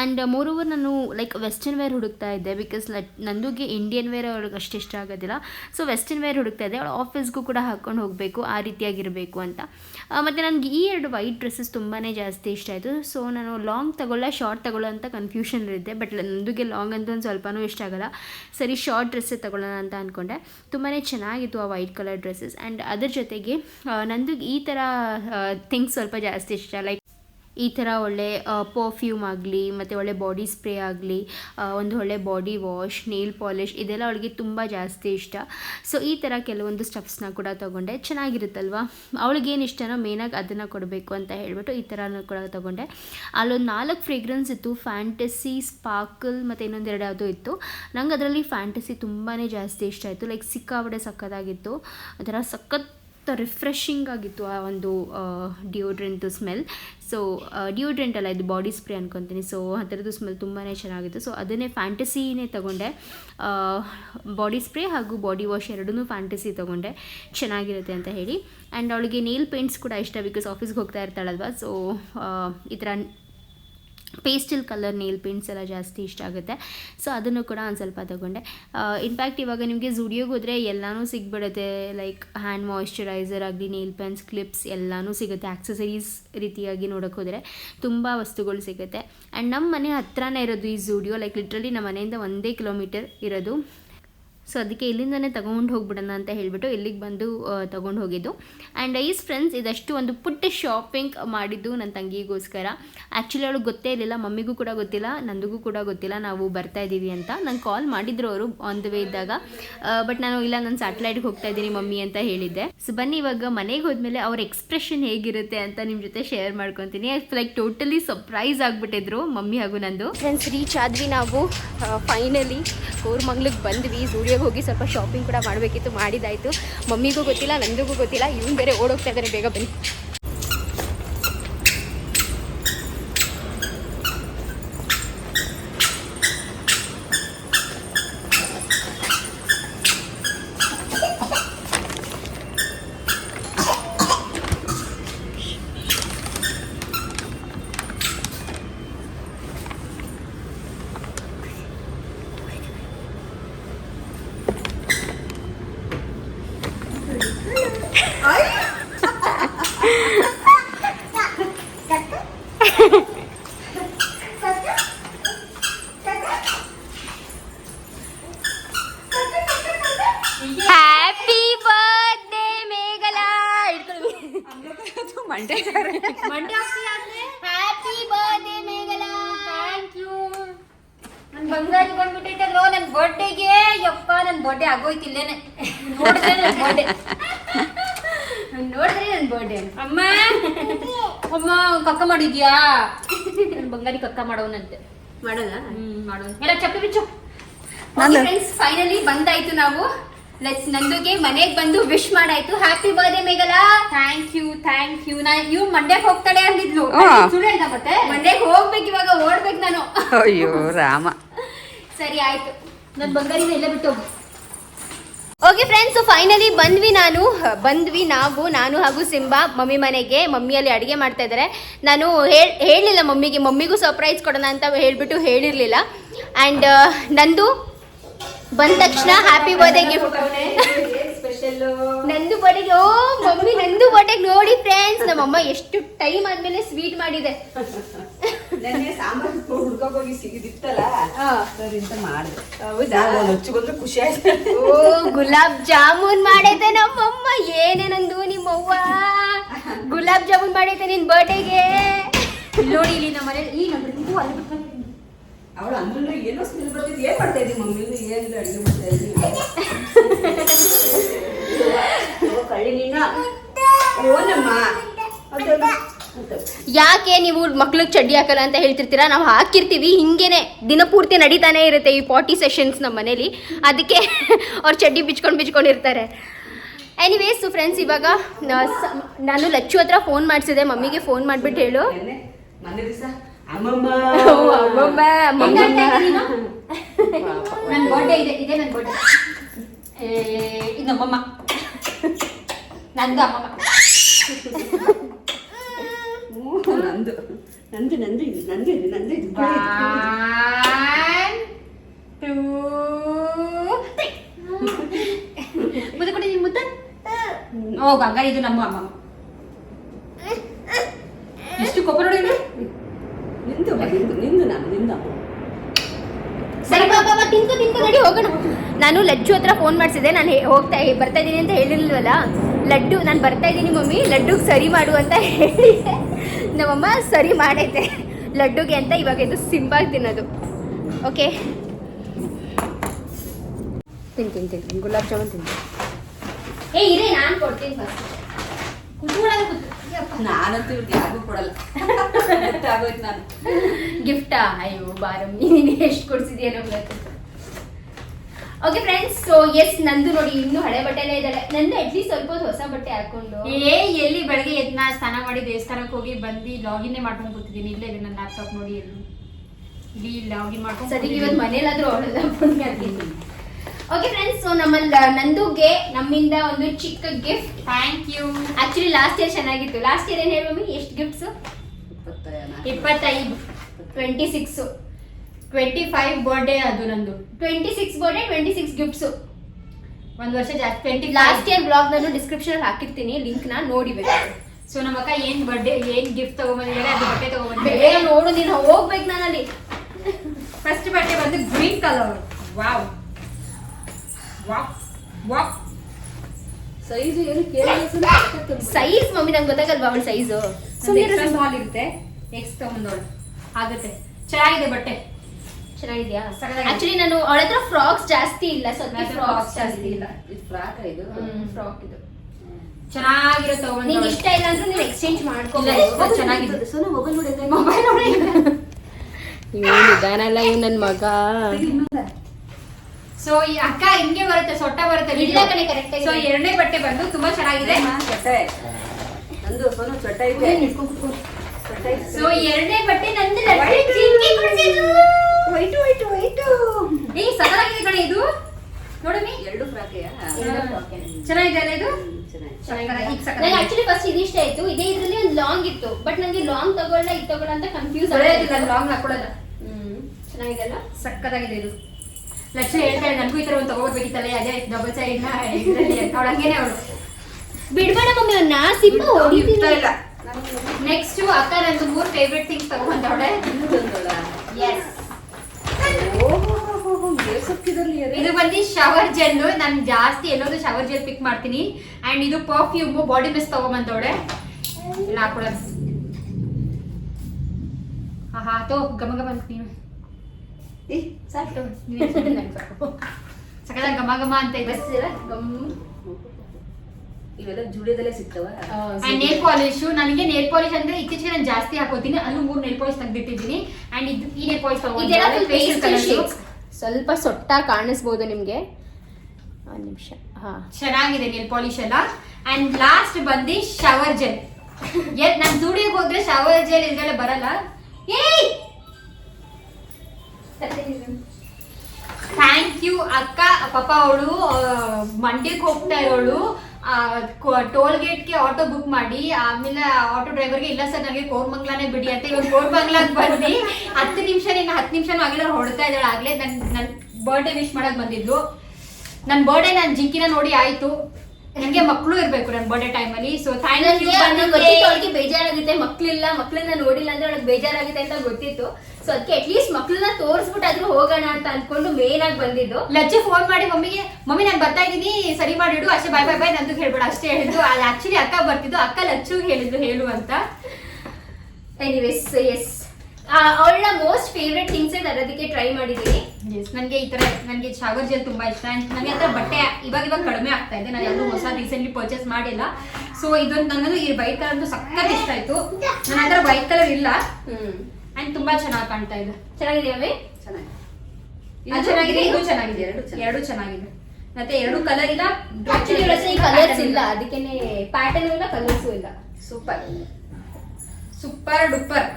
ಆ್ಯಂಡ್ ಮೋರ್ ಓವರ್ ನಾನು ಲೈಕ್ ವೆಸ್ಟರ್ನ್ ವೇರ್ ಹುಡುಕ್ತಾ ಇದ್ದೆ ಬಿಕಾಸ್ ಲೈಕ್ ನಂದುಗೆ ಇಂಡಿಯನ್ ವೇರ್ ಅವ್ಳಿಗೆ ಅಷ್ಟು ಇಷ್ಟ ಆಗೋದಿಲ್ಲ. ಸೊ ವೆಸ್ಟರ್ನ್ ವೇರ್ ಹುಡುಕ್ತಾ ಇದ್ದೆ. ಅವಳು ಆಫೀಸ್ಗೂ ಕೂಡ ಹಾಕ್ಕೊಂಡು ಹೋಗಬೇಕು, ಆ ರೀತಿಯಾಗಿರಬೇಕು ಅಂತ. ಮತ್ತು ನನಗೆ ಈ ಎರಡು ವೈಟ್ ಡ್ರೆಸ್ಸಸ್ ತುಂಬಾ ಜಾಸ್ತಿ ಇಷ್ಟ ಆಯಿತು. ಸೊ ನಾನು ಲಾಂಗ್ ತಗೊಳ್ಳ ಶಾರ್ಟ್ ತಗೊಳ್ಳೋ ಅಂತ ಕನ್ಫ್ಯೂಷನ್ ಇರುತ್ತೆ ಬಟ್ ನಂದುಗೆ ಲಾಂಗ್ ಅಂತ ಒಂದು ಸ್ವಲ್ಪನೂ ಇಷ್ಟ ಆಗಲ್ಲ. ಸರಿ ಶಾರ್ಟ್ ಡ್ರೆಸ್ಸೇ ತಗೊಳ್ಳೋಣ ಅಂತ ಅಂದ್ಕೊಂಡೆ ತುಂಬಾ ಚೆನ್ನಾಗಿತ್ತು ಆ ವೈಟ್ ಕಲರ್ ಡ್ರೆಸ್ಸಸ್ ಆ್ಯಂಡ್ ಅದ್ರ ಜೊತೆಗೆ ನಂದು ಈ ಥರ ಥಿಂಗ್ಸ್ ಸ್ವಲ್ಪ ಜಾಸ್ತಿ ಇಷ್ಟ. ಲೈಕ್ ಈ ಥರ ಒಳ್ಳೆ ಪರ್ಫ್ಯೂಮ್ ಆಗಲಿ, ಮತ್ತು ಒಳ್ಳೆ ಬಾಡಿ ಸ್ಪ್ರೇ ಆಗಲಿ ಒಂದು ಒಳ್ಳೆ ಬಾಡಿ ವಾಶ್ ನೇಲ್ ಪಾಲಿಷ್ ಇದೆಲ್ಲ ಅವಳಿಗೆ ತುಂಬ ಜಾಸ್ತಿ ಇಷ್ಟ. ಸೊ ಈ ಥರ ಕೆಲವೊಂದು ಸ್ಟೆಪ್ಸ್ನ ಕೂಡ ತೊಗೊಂಡೆ. ಚೆನ್ನಾಗಿರುತ್ತಲ್ವ? ಅವಳಿಗೇನು ಇಷ್ಟನೋ ಮೇನಾಗಿ ಅದನ್ನು ಕೊಡಬೇಕು ಅಂತ ಹೇಳಿಬಿಟ್ಟು ಈ ಥರ ಕೂಡ ತೊಗೊಂಡೆ. ಅಲ್ಲೊಂದು ನಾಲ್ಕು ಫ್ರೇಗ್ರೆನ್ಸ್ ಇತ್ತು. ಫ್ಯಾಂಟಸಿ ಸ್ಪಾರ್ಕಲ್ ಮತ್ತು ಇನ್ನೊಂದೆರಡು ಯಾವುದೋ ಇತ್ತು. ನಂಗೆ ಅದರಲ್ಲಿ ಫ್ಯಾಂಟಸಿ ತುಂಬಾ ಜಾಸ್ತಿ ಇಷ್ಟ ಆಯಿತು. ಲೈಕ್ ಸಿಕ್ಕಾಬಡೆ ಸಕ್ಕತ್ತಾಗಿತ್ತು ಒಂಥರ ಸಖತ್ ರಿಫ್ರೆಶಿಂಗ್ ಆಗಿತ್ತು ಆ ಒಂದು ಡಿಯೋಡ್ರೆಂಟ್ ಸ್ಮೆಲ್ ಸೊ ಡಿಯೋಡ್ರೆಂಟ್ ಅಲ್ಲ, ಇದು ಬಾಡಿ ಸ್ಪ್ರೇ ಅನ್ಕೊತೀನಿ. ಸೊ ಆ ಥರದ್ದು ಸ್ಮೆಲ್ ತುಂಬಾ ಚೆನ್ನಾಗಿತ್ತು. ಸೊ ಅದನ್ನೇ ಫ್ಯಾಂಟಸಿನೇ ತೊಗೊಂಡೆ. ಬಾಡಿ ಸ್ಪ್ರೇ ಹಾಗೂ ಬಾಡಿ ವಾಶ್ ಎರಡೂ ಫ್ಯಾಂಟಸಿ ತೊಗೊಂಡೆ. ಚೆನ್ನಾಗಿರುತ್ತೆ ಅಂತ ಹೇಳಿ. ಆ್ಯಂಡ್ ಅವಳಿಗೆ ನೇಲ್ ಪೇಂಟ್ಸ್ ಕೂಡ ಇಷ್ಟ ಬಿಕಾಸ್ ಆಫೀಸ್ಗೆ ಹೋಗ್ತಾ ಇರ್ತಾಳಲ್ವ. ಸೊ ಈ ಥರ ಪೇಸ್ಟಲ್ ಕಲರ್ ನೇಲ್ ಪೇಂಟ್ಸ್ ಎಲ್ಲ ಜಾಸ್ತಿ ಇಷ್ಟ ಆಗುತ್ತೆ. ಸೊ ಅದನ್ನು ಕೂಡ ಒಂದು ಸ್ವಲ್ಪ ತೊಗೊಂಡೆ. ಇನ್ಫ್ಯಾಕ್ಟ್ ಇವಾಗ ನಿಮಗೆ ಝುಡಿಯೋಗೆ ಹೋದರೆ ಎಲ್ಲನೂ ಸಿಗ್ಬಿಡುತ್ತೆ. ಲೈಕ್ ಹ್ಯಾಂಡ್ ಮಾಯಿಶ್ಚರೈಸರ್ ಆಗಲಿ ನೇಲ್ ಪೆನ್ಸ್ ಕ್ಲಿಪ್ಸ್ ಎಲ್ಲನೂ ಸಿಗುತ್ತೆ. ಆಕ್ಸಸರೀಸ್ ರೀತಿಯಾಗಿ ನೋಡೋಕೆ ಹೋದರೆ ತುಂಬ ವಸ್ತುಗಳು ಸಿಗುತ್ತೆ. ಆ್ಯಂಡ್ ನಮ್ಮ ಮನೆ ಹತ್ರನೇ ಇರೋದು ಈ ಝುಡಿಯೋ ಲೈಕ್ ಲಿಟ್ರಲಿ ನಮ್ಮ ಮನೆಯಿಂದ ಒಂದೇ ಕಿಲೋಮೀಟರ್ ಇರೋದು. ಸೊ ಅದಕ್ಕೆ ಇಲ್ಲಿಂದನೇ ತಗೊಂಡು ಹೋಗ್ಬಿಡೋಣ ಅಂತ ಹೇಳಿಬಿಟ್ಟು ಇಲ್ಲಿಗೆ ಬಂದು ತೊಗೊಂಡು ಹೋಗಿದ್ದು. ಆ್ಯಂಡ್ ಐಸ್ ಫ್ರೆಂಡ್ಸ್ ಇದಷ್ಟು ಒಂದು ಪುಟ್ಟ ಶಾಪಿಂಗ್ ಮಾಡಿದ್ದು ನನ್ನ ತಂಗಿಗೋಸ್ಕರ. ಆ್ಯಕ್ಚುಲಿ ಅವಳು ಗೊತ್ತೇ ಇರಲಿಲ್ಲ, ಮಮ್ಮಿಗೂ ಕೂಡ ಗೊತ್ತಿಲ್ಲ, ನಂದಿಗೂ ಕೂಡ ಗೊತ್ತಿಲ್ಲ, ನಾವು ಬರ್ತಾ ಇದ್ದೀವಿ ಅಂತ. ನಂಗೆ ಕಾಲ್ ಮಾಡಿದ್ರು ಅವರು ಆನ್ ದ ವೇ ಇದ್ದಾಗ. ಬಟ್ ನಾನು ಇಲ್ಲ, ನಾನು ಸ್ಯಾಟಲೈಟ್ಗೆ ಹೋಗ್ತಾ ಇದ್ದೀನಿ ಮಮ್ಮಿ ಅಂತ ಹೇಳಿದ್ದೆ. ಸೊ ಬನ್ನಿ ಇವಾಗ ಮನೆಗೆ ಹೋದ್ಮೇಲೆ ಅವ್ರ ಎಕ್ಸ್ಪ್ರೆಷನ್ ಹೇಗಿರುತ್ತೆ ಅಂತ ನಿಮ್ಮ ಜೊತೆ ಶೇರ್ ಮಾಡ್ಕೊತೀನಿ. ಲೈಕ್ ಟೋಟಲಿ ಸರ್ಪ್ರೈಸ್ ಆಗಿಬಿಟ್ಟಿದ್ರು ಮಮ್ಮಿ ಹಾಗೂ ನಂದು. ಫ್ರೆಂಡ್ಸ್ ರೀಚ್ ಆದ್ವಿ ನಾವು ಫೈನಲಿ ಕೋರ್ಮಂಗ್ಲಿಗೆ ಬಂದ್ವಿ ಝೂಡಿಯೋಗೆ ಹೋಗಿ ಸ್ವಲ್ಪ ಶಾಪಿಂಗ್ ಕೂಡ ಮಾಡಬೇಕಿತ್ತು ಮಾಡಿದಾಯಿತು ಮಮ್ಮಿಗೂ ಗೊತ್ತಿಲ್ಲ, ನಂದಿಗೂ ಗೊತ್ತಿಲ್ಲ, ಇವನು ಬೇರೆ ಓಡೋಗ್ತಾ ಇದ್ದಾರೆ ಬೇಗ ಬನ್ನಿ happy birthday Meghala Monday happy birthday Meghala thank you ನನ್ ಬಂಗಾರಿ ಬಂದ್ಬಿಟ್ಟೈತಲ್ವ ನನ್ ಬರ್ಡೇಗೆ ಯಪ್ಪ ನನ್ ಬರ್ಡೇ ಆಗೋಯ್ತು ಇಲ್ಲೇನೆ ನೋಡಿದ್ರೆ ನನ್ ಬರ್ಡೇ ನೋಡಿದ್ರೆ ನನ್ನ ಬರ್ಡೇ ಅಮ್ಮ ಅಮ್ಮ ಕಕ್ಕ ಮಾಡಿದ್ಯಾ? ಬಂಗಾರಿ ಕಕ್ಕ ಮಾಡೋನಂತೆ. ಮಾಡೋಣ ಹ್ಮ್ ಎಲ್ಲ ಬಿಚ್ಚು. ಫ್ರೆಂಡ್ಸ್ ಫೈನಲಿ ಬಂದಾಯ್ತು ನಾವು. ಲೆಟ್ಸ್ ನಂದುಗೆ ಮನೆಗೆ ಬಂದು wish ಮಾಡಾಯ್ತು. Happy birthday Meghala. Thank you thank you ನಾ ಇವ್ ಮಂಡ್ಯಕ್ ಹೋಗ್ತಾಳೆ ಅಂದಿದ್ಲು. ಸುಳ್ಳ ಮತ್ತೆ. ಮಂಡ್ಯಕ್ ಹೋಗ್ಬೇಕು ಇವಾಗ ಓಡ್ಬೇಕು ನಾನು. ಅಯ್ಯೋ ರಾಮ. ಸರಿ ಆಯ್ತು. ನನ್ ಬಂಗಾರಿನ ಎಲ್ಲ ಬಿಟ್ಟು ಹೋಗು ಓಕೆ ಫ್ರೆಂಡ್ಸ್ ಫೈನಲಿ ಬಂದ್ವಿ ನಾನು. ಬಂದ್ವಿ ನಾವು, ನಾನು ಹಾಗೂ ಸಿಂಬಾ, ಮಮ್ಮಿ ಮನೆಗೆ, ಮಮ್ಮಿಯಲ್ಲಿ ಅಡುಗೆ ಮಾಡ್ತಾ ಇದ್ದಾರೆ. ನಾನು ಹೇಳ್ ಹೇಳಲಿಲ್ಲ ಮಮ್ಮಿಗೆ, ಮಮ್ಮಿಗೂ ಸರ್ಪ್ರೈಸ್ ಕೊಡೋಣ ಅಂತ ಹೇಳಿಬಿಟ್ಟು ಹೇಳಿರಲಿಲ್ಲ. ಆ್ಯಂಡ್ ನಂದು ಬಂದ ತಕ್ಷಣ ಹ್ಯಾಪಿ ಬರ್ಡೇ ಗಿಫ್ಟ್ ನಂದು ಬರ್ಡೇಗೆ ಓ ಮಮ್ಮಿ ನಂದು ಬರ್ಡೇಗೆ ನೋಡಿ ಫ್ರೆಂಡ್ಸ್ ನಮ್ಮಮ್ಮ ಎಷ್ಟು ಟೈಮ್ ಆದ್ಮೇಲೆ ಸ್ವೀಟ್ ಮಾಡಿದೆ. ನೆನ್ನೆ ಸಾಂಬಾರ್ ಹುಡ್ಕೋಕ್ ಹೋಗಿ ಸಿಗಿದಿತ್ತಲ್ಲ ಅದರಿಂದ ಮಾಡಿದೆ. ಹೌದಾ? ಹಚ್ಚಿಗೊಂಡ್ರೆ ಖುಷಿ ಆಯ್ತು ಓ ಗುಲಾಬ್ ಜಾಮೂನ್ ಮಾಡೈತೆ ನಮ್ಮಮ್ಮ. ಏನೇ ನಂದು ನಿಮ್ಮವ್ವ. ಗುಲಾಬ್ ಜಾಮೂನ್ ಮಾಡೈತೆ ನಿನ್ ಬರ್ಡೇಗೆ ನೋಡಿ ಇಲ್ಲಿ ನಮ್ಮ ಮನೇಲಿ ಈ ಇದು ಅಲ್ಲಿ ಬಿಟ್ಕೊಂಡು ಅವಳು ಅಂದ್ರೆ ಏನೋ ಸ್ಮೆಲ್ ಬರ್ತಿದ್. ಏನು ಮಾಡ್ತಾ ಇದ್ದೀನಿ ಮಮ್ಮಿ? ಏನಿಲ್ಲ ಅಡುಗೆ ಮಾಡ್ತಾ ನೀನ. ಓನಮ್ಮ. ಯಾಕೆ ನೀವು ಮಕ್ಳಿಗೆ ಚಡ್ಡಿ ಹಾಕಲ್ಲ ಅಂತ ಹೇಳ್ತಿರ್ತೀರಾ? ನಾವು ಹಾಕಿರ್ತೀವಿ ಹಿಂಗೇನೆ. ದಿನಪೂರ್ತಿ ನಡೀತಾನೆ ಇರುತ್ತೆ ಈ ಪಾರ್ಟಿ ಸೆಷನ್ಸ್ ನಮ್ಮ ಮನೇಲಿ. ಅದಕ್ಕೆ ಅವ್ರು ಚಡ್ಡಿ ಬಿಚ್ಕೊಂಡು ಬಿಚ್ಕೊಂಡಿರ್ತಾರೆ. ಎನಿವೇಸ್ ಫ್ರೆಂಡ್ಸ್ ಇವಾಗ ನಾನು ಲಚ್ಚು ಹತ್ರ ಫೋನ್ ಮಾಡಿಸಿದೆ. ಮಮ್ಮಿಗೆ ಫೋನ್ ಮಾಡಿಬಿಟ್ಟು ಹೇಳು. ಅಮ್ಮಮ್ಮ. ನನ್ನ ಬರ್ಡೇ ಇದೆ ಇದೆ ನನ್ನ ಬರ್ಡೇ ಇದು ನಂದು ಅಮ್ಮಮ್ಮ. ನಂದು ನಂದು ನಂದು ಇದು ನಂದು ಇದು ನಂದು ಇದು. ಮುದ್ದೆ ಕೊಡಿ ನಿಮ್ಮ ಮುದ್ದೆ? ಗಂಗಾರಿ ಇದು ನಮ್ಮ ಅಮ್ಮ ಎಷ್ಟು ಕೊಬ್ಬರಿ ನೋಡಿ. ನಿಂದು ನಿಂದು ನಿಂದು ನಾನು ನಿಂದ ಸರಿ ಬಾಬಾ ಬಾ ತಿಂತು ತಿನ್ಕೊ ನಡಿ ಹೋಗೋಣ. ನಾನು ಲಡ್ಡು ಹತ್ರ ಫೋನ್ ಮಾಡಿಸಿದೆ ನಾನು ಹೋಗ್ತಾ ಬರ್ತಾ ಇದ್ದೀನಿ ಅಂತ ಹೇಳಿಲ್ವಲ್ಲ ಲಡ್ಡು ನಾನು ಬರ್ತಾ ಇದ್ದೀನಿ ಮಮ್ಮಿ ಲಡ್ಡುಗೆ ಸರಿ ಮಾಡು ಅಂತ ಹೇಳಿದೆ ನಮ್ಮಮ್ಮ ಸರಿ ಮಾಡೈತೆ. ಲಡ್ಡುಗೆ ಅಂತ ಇವಾಗ ಇದು ಸಿಂಬಾಗಿ ತಿನ್ನೋದು. ಓಕೆ? ತಿಂತೀನಿ ತಿಂತೀನಿ ತಿನ್ ಗುಲಾಬ್ ಜಾಮೂನ್ ತಿಂತೀನಿ ಏ ಇದೆ ನಾನು ಕೊಡ್ತೀನಿ ಫಸ್ಟ್ ಕುತ್ಕೊಳ್ಳೋದು ಕುತ್- ನಾನಂತೂ ಇವ್ರಿಗೆ ಯಾರಿಗೂ ಕೊಡಲ್ಲ. ಆಗೋಯ್ತು ನಾನು. ಗಿಫ್ಟಾ ಅಯ್ಯೋ ಬಾರಮ್ಮಿ ನೀನು ಎಷ್ಟು ಕೊಡ್ಸಿದೀಯ ನಮ್ಗೆ ಓಕೆ ಫ್ರೆಂಡ್ಸ್ ಸೊ ಎಸ್ ನಂದು ನೋಡಿ ಇನ್ನು ಹಳೆ ಬಟ್ಟೆನೇ ಇದ್ದಾಳೆ. ನಂದು ಅಟ್ಲೀಸ್ಟ್ ಸ್ವಲ್ಪ ಹೊತ್ತು ಹೊಸ ಬಟ್ಟೆ ಹಾಕೊಂಡು. ಏ ಎಲ್ಲಿ ಬೆಳಗ್ಗೆ ಎದ್ನ ಸ್ನಾನ ಮಾಡಿ ದೇವಸ್ಥಾನಕ್ಕೆ ಹೋಗಿ ಬಂದು ಲಾಗಿನ್ ಮಾಡ್ಕೊಂಡು ಕೂತಿದ್ದೀನಿ. ಇಲ್ಲೇ ನನ್ನ ಲ್ಯಾಪ್ಟಾಪ್ ನೋಡಿ ಎಲ್ಲಿ. ಇಲ್ಲಿ ಲಾಗಿನ್ ಮಾಡ್ಕೊಂಡು ಸರಿ ಇವತ್ತು ಮನೇಲಾದ್ರೂ ಅವಳೆಲ್ಲ ಫೋನ್ ಓಕೆ ಫ್ರೆಂಡ್ಸ್ ಸೊ ನಮ್ಮ ನಂದುಗೆ ನಮ್ಮಿಂದ ಒಂದು ಚಿಕ್ಕ gift thank you actually last year ಚೆನ್ನಾಗಿತ್ತು. ಲಾಸ್ಟ್ ಇಯರ್ ಏನ್ ಹೇಳಿ ಮಮ್ಮಿ ಎಷ್ಟು ಗಿಫ್ಟ್ಸ್ ಇಪ್ಪತ್ತೈದು. Twenty six twenty five birthday ಅದು ನಂದು. Twenty six birthday twenty six gifts ಒಂದು ವರ್ಷ ಜಾಸ್ತಿ. ಟ್ವೆಂಟಿ ಲಾಸ್ಟ್ ಇಯರ್ ಬ್ಲಾಗ್ ನಾನು ಡಿಸ್ಕ್ರಿಪ್ಷನ್ ಹಾಕಿರ್ತೀನಿ ಲಿಂಕ್ನ ನೋಡಿ ಸೊ ನಮ್ಮ ಅಕ್ಕ ಏನ್ ಬರ್ಡೇ ಏನ್ ಗಿಫ್ಟ್ ತಗೊಂಡ್ಬಂದಿದ್ದಾರೆ ಅದು ಬಟ್ಟೆ ಬೇಗ ತಗೊಂಬಂದಿದ್ದಾರೆ ನೋಡು ನೀನು ಹೋಗ್ಬೇಕು ನಾನಲ್ಲಿ. ಫಸ್ಟ್ ಬಟ್ಟೆ ಬಂದು green colour wow wow wow size ಏನು ಕೇಳಿ ಸೈಜ್ ಮಮ್ಮಿ ನಂಗೆ ಗೊತ್ತಾಗಲ್ವಾ ಅವಳ ಸೈಜು ಸ್ಮಾಲ್ ಇರುತ್ತೆ. ಎಕ್ಸ್ ತಗೊಂಡವಳು ಆಗುತ್ತೆ. ಚೆನ್ನಾಗಿದೆ ಬಟ್ಟೆ. ಚೆನ್ನಾಗಿದ್ಯಾ. ಆಕ್ಚುಲಿ ನಾನು ಅವಳ ಹತ್ರ ಫ್ರಾಕ್ಸ್ ಜಾಸ್ತಿ ಇಲ್ಲ ಸ್ವಲ್ಪ ಹತ್ರ ಫ್ರಾಕ್ಸ್ ಜಾಸ್ತಿ ಇಲ್ಲ. ಇದು ಫ್ರಾಕ್ ಇದು? ಫ್ರಾಕ್ ಇದು. ಚೆನ್ನಾಗಿರೋ ನಿಂಗೆ ತಗೊಂಡು ಇಷ್ಟ ಇಲ್ಲ ಅಂದ್ರೆ ನೀನು ಎಕ್ಸ್ಚೇಂಜ್ ಮಾಡ್ಕೊಂಡು ಚೆನ್ನಾಗಿದೆ ಸೊ ಮೊಬೈಲ್ ನೋಡಿ ಮೊಬೈಲ್ ನೋಡಿ. ಇವನು ನಿಧಾನಲ್ಲ ಇವ್ ನನ್ನ ಮಗ. ಸೊ ಈ ಅಕ್ಕ ಹಿಂಗೆ ಬರುತ್ತೆ ಸೊಟ್ಟ ಬರುತ್ತೆ ಇಲ್ಲ ಕಣೆ, correct ಆಗಿದೆ. ಸೊ ಎರಡನೇ ಬಟ್ಟೆ ಬಂದು ತುಂಬಾ ಚೆನ್ನಾಗಿದೆ. ನಂದು ಸೋನು ಚಟ್ಟ ಇದೆ. ಚಟ್ಟ ಇದೆ. ಸೊ ಎರಡನೇ ಬಟ್ಟೆ ನಂದು ಲಡ್ಡು. ಜಿಂಕಿ ಕೊಡ್ಸಿದ್ದು. ವೈಟು ವೈಟು ವೈಟು ಏ ಸಕಲಾಗಿದೆ ಕಣೆ ಇದು. ಎರಡು ಫ್ರಾಕೆಯ ಚೆನ್ನಾಗಿದೆ ಅಲ್ಲ ಇದು? ಚೆನ್ನಾಗಿದೆ. ಈಗ ನಂಗೆ ಸಕಲಾಗಿದೆ. ಆಕ್ಚುಲಿ ಫಸ್ಟ್ ಇದಿಷ್ಟ ಆಯ್ತು. ಇದೇ ಇದ್ರಲ್ಲಿ ಒಂದು ಲಾಂಗ್ ಇತ್ತು. ಬಟ್ ನನಗೆ ಲಾಂಗ್ ತಗೊಳ್ಳ ಇದು ತಗೊಳ್ಳ ಅಂತ ಕನ್ಫ್ಯೂಸ್ ಒಳ್ಳೆದಿಲ್ಲ ಲಾಂಗ್ ಹಾಕೊಳ್ಳೋದ. ಹ್ಮ್. ಚೆನ್ನಾಗಿದೆಲ್ಲ ಸಕ್ಕತ್ತಾಗಿದೆ ಇದು. ಲಕ್ಷ ಹೇಳ್ತಾಳೆ ನನಗೂ ಈ ತರ ಒಂದು ತಗೋಬೇಕಿತ್ತಲ್ಲ ಅದೇ ಡಬಲ್ ಸೈಡ್ ಇದ್ರಲ್ಲಿ ಅವಳು ಹಂಗೇನೆ ಅವಳು. ಬಿಡ್ಬೇಡ ಮಮ್ಮಿ ಅವನ್ನ ಸಿಂಪ ಹೊಡಿತೀನಿ ಇಲ್ಲ. ನೆಕ್ಸ್ಟ್ ಅಕ್ಕ ನಂದು ಮೂರ್ ಫೇವ್ರೆಟ್ ಥಿಂಗ್ಸ್ ತಗೊಂಡವಳೆ ಎಸ್ ಇದು ಬಂದು ಶವರ್ ಜೆಲ್ ನಾನು ಜಾಸ್ತಿ ಎಲ್ಲೋದು ಶವರ್ ಜೆಲ್ ಪಿಕ್ ಮಾಡ್ತೀನಿ. ಅಂಡ್ ಇದು ಪರ್ಫ್ಯೂಮ್ ಬಾಡಿ ಮಿಸ್ ತಗೊಂಬಂದವಳೆ ಇಲ್ಲ ಹಾ ಆಹಾ ತೋ ಗಮ ಗಮ ಅಂತ ನೀನು. ಸಾಕು ಸಾಕು ಸಕಲ ಗಮ ಗಮ ಅಂತ ಇದೆ ಇವೆಲ್ಲ ಜುಡಿಯೋದಲ್ಲೇ ಸಿಗ್ತವ ನೇಲ್ ಪಾಲಿಶ್ ನನಗೆ ನೇಲ್ ಪಾಲಿಶ್ ಅಂದ್ರೆ ಇತ್ತೀಚೆಗೆ ನಾನು ಜಾಸ್ತಿ ಹಾಕೋತೀನಿ ಅಲ್ಲೂ ಮೂರ್ ನೇಲ್ ಪಾಲಿಶ್ ತೆಗ್ದಿಟ್ಟಿದ್ದೀನಿ ಅಂಡ್ ಇದು ಈ ನೇಲ್ ಪಾಲಿಶ್ ಇದೆಲ್ಲ. ಸ್ವಲ್ಪ ಸೊಟ್ಟ ಕಾಣಿಸ್ಬೋದು ನಿಮ್ಗೆ ಒಂದ್ ನಿಮಿಷ ಹಾ ಚೆನ್ನಾಗಿದೆ ನೇಲ್ ಪಾಲಿಶ್ ಎಲ್ಲ ಅಂಡ್ ಲಾಸ್ಟ್ ಬಂದು ಶವರ್ ಜೆಲ್ ಎದ್ ನಾನು ದುಡಿಯೋಕೆ ಹೋದ್ರೆ ಶವರ್ ಜೆಲ್ ಇಲ್ದಲೆ ಬರಲ್ಲ ಏಯ್ ಥ್ಯಾಂಕ್ ಯು ಅಕ್ಕ ಪಾಪ ಅವಳು ಮಂಡ್ಯಕ್ಕೆ ಹೋಗ್ತಾ ಇರೋಳು. ಟೋಲ್ ಗೇಟ್ಗೆ ಆಟೋ ಬುಕ್ ಮಾಡಿ. ಆಮೇಲೆ ಆಟೋ ಡ್ರೈವರ್ಗೆ ಇಲ್ಲ ಸರ್ ನನಗೆ ಕೋರ್ಮಂಗ್ಲಾನೇ ಬಿಡಿ ಅಂತ ಇವಾಗ ಕೋರ್ಮಂಗ್ಲಾಗ್ ಬಂದು ಹತ್ತು ನಿಮಿಷ ನಿನ್ನ ಹತ್ತು ನಿಮಿಷನೂ ಆಗಿಲ್ಲ ಹೊಡ್ತಾ ಇದ್ದಾಳೆ. ಆಗಲೇ ನನ್ನ ನನ್ನ ಬರ್ಡೇ ವಿಶ್ ಮಾಡೋಕೆ ಬಂದಿದ್ದು ನನ್ನ ಬರ್ಡೇ ನಾನು ಜಿಂಕಿನ ನೋಡಿ ಆಯಿತು. ನನಗೆ ಮಕ್ಕಳು ಇರಬೇಕು ನನ್ನ ಬರ್ಡೇ ಟೈಮಲ್ಲಿ ಸೊ ಥ್ಯಾಂಕ್ ಯು ಅವಳಿಗೆ ಬೇಜಾರಾಗುತ್ತೆ. ಮಕ್ಕಳಿಲ್ಲ ಮಕ್ಕಳನ್ನ ನೋಡಿಲ್ಲ ಅಂದ್ರೆ ಅವಳಿಗೆ ಬೇಜಾರಾಗುತ್ತೆ ಅಂತ ಗೊತ್ತಿತ್ತು. ಸೊ ಅದಕ್ಕೆ ಅಟ್ಲೀಸ್ಟ್ ಮಕ್ಳನ್ನ ತೋರಿಸ್ಬಿಟ್ಟಾದ್ರೂ ಹೋಗೋಣ ಅಂತ ಅನ್ಕೊಂಡು ಮೇನ್ ಆಗಿ ಬಂದಿದ್ದು. ಲಜ್ಜೆ ಫೋನ್ ಮಾಡಿ ಮಮ್ಮಿಗೆ ಮಮ್ಮಿ ನಾನು ಬರ್ತಾ ಇದ್ದೀನಿ ಸರಿ ಮಾಡಿಡು ಅಷ್ಟೇ ಬಾಯ್ ಬಾಯ್ ಬಾಯ್ ನಂದು ಹೇಳ್ಬೇಡ ಅಷ್ಟೇ ಹೇಳಿದ್ದು. ಅದು ಆಕ್ಚುಲಿ ಅಕ್ಕ ಬರ್ತಿದ್ದು ಅಕ್ಕ ಲಚ್ಚು ಹೇಳಿದ್ರು ಹೇಳು ಅಂತ. ಎನಿವೇಸ್ ಎಸ್ ಅವಳ ಮೋಸ್ಟ್ ಫೇವ್ರೆಟ್ ಥಿಂಗ್ಸ್ ಅದಕ್ಕೆ ಟ್ರೈ ಮಾಡಿದೀನಿ ನನಗೆ ಈ ತರ ನನಗೆ ಶಾವರ್ ಜೆಲ್ ತುಂಬಾ ಇಷ್ಟ. ನನಗೆ ಹತ್ರ ಬಟ್ಟೆ ಇವಾಗ ಇವಾಗ ಕಡಿಮೆ ಆಗ್ತಾ ಇದೆ. ನಾನು ಯಾವುದು ಹೊಸ ರೀಸೆಂಟ್ಲಿ ಪರ್ಚೇಸ್ ಮಾಡಿಲ್ಲ. ಸೊ ಇದೊಂದು ನನ್ನದು ಈ ವೈಟ್ ಕಲರ್ ಅಂತೂ ಸಖತ್ ಇಷ್ಟ ಆಯ್ತು. ನನ್ನ ಹತ್ರ ವೈಟ್ ಕಲರ್ ಇಲ್ಲ. ಹ್ಮ್. ಅಂಡ್ ತುಂಬಾ ಚೆನ್ನಾಗಿ ಕಾಣ್ತಾ ಇದೆ. ಚೆನ್ನಾಗಿದೆಯಾ ಮೇ ಚೆನ್ನಾಗಿ ಅದು ಚೆನ್ನಾಗಿದೆ. ಇದು ಚೆನ್ನಾಗಿದೆ. ಎರಡು. ಎರಡು ಚೆನ್ನಾಗಿದೆ. ಮತ್ತೆ ಎರಡು ಕಲರ್ ಇಲ್ಲ. ಆಕ್ಚುಲಿ ಕಲರ್ಸ್ ಇಲ್ಲ. ಅದಕ್ಕೇನೆ ಪ್ಯಾಟರ್ನ್ ಇಲ್ಲ ಕಲರ್ಸ್ ಇಲ್ಲ. ಸೂಪರ್ ಸೂಪರ್ ಡೂಪರ್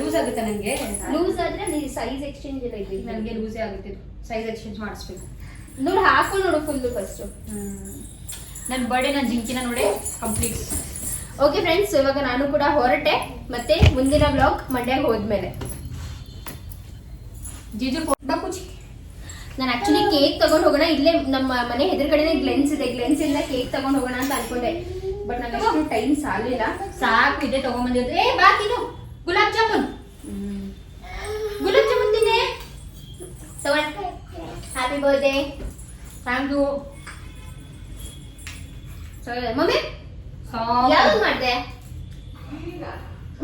ಲೂಸ್ ಆಗುತ್ತೆ ನನಗೆ ಲೂಸ್ ಆದ್ರೆ ಸೈಜ್ ಎಕ್ಸ್ಚೇಂಜ್ ಇಲ್ಲ ಇದ್ರಿ ನನಗೆ ಲೂಸೇ ಆಗುತ್ತೆ. ಸೈಜ್ ಎಕ್ಸ್ಚೇಂಜ್ ಮಾಡಿಸ್ಬೇಕು. ನೋಡಿ ಹಾಕೊಂಡು ನೋಡು ಫುಲ್ ಫಸ್ಟ್ ನನ್ನ ಬರ್ಡೇ ನಾನು ಜಿಂಕಿನ ನೋಡಿ. ಕಂಪ್ಲೀಟ್ ಓಕೆ ಫ್ರೆಂಡ್ಸ್ ಇವಾಗ ನಾನು ಕೂಡ ಹೊರಟೆ. ಮತ್ತೆ ಮುಂದಿನ ಬ್ಲಾಗ್ ಮಂಡ್ಯಾಗ ಹೋದ್ಮೇಲೆ. ಜಿಜು ಬಾಪುಜಿ ನಾನು ಆಕ್ಚುಲಿ ಕೇಕ್ ತಗೊಂಡು ಹೋಗೋಣ. ಇಲ್ಲೇ ನಮ್ಮ ಮನೆ ಎದುರುಗಡೆನೆ ಗ್ಲೆನ್ಸ್ ಇದೆ. ಗ್ಲೆನ್ಸ್ ಇಂದ ಕೇಕ್ ತಗೊಂಡು ಹೋಗೋಣ ಅಂತ ಅನ್ಕೊಂಡೆ. ಬಟ್ ನನ್ಗೆ ಅಷ್ಟು ಟೈಮ್ ಸಾಲಿಲ್ಲ ಸಾಕು, ಇದೆ ತಗೊಂಬಂದಿದ್ದು ಏ, ಬಾ ತಿನ್ನು. Gulab jamun. Gulab jamun ತಿನ್ನೆ. Happy birthday thank you mummy? ಯಾವಾಗ ಮಾಡಿದೆ?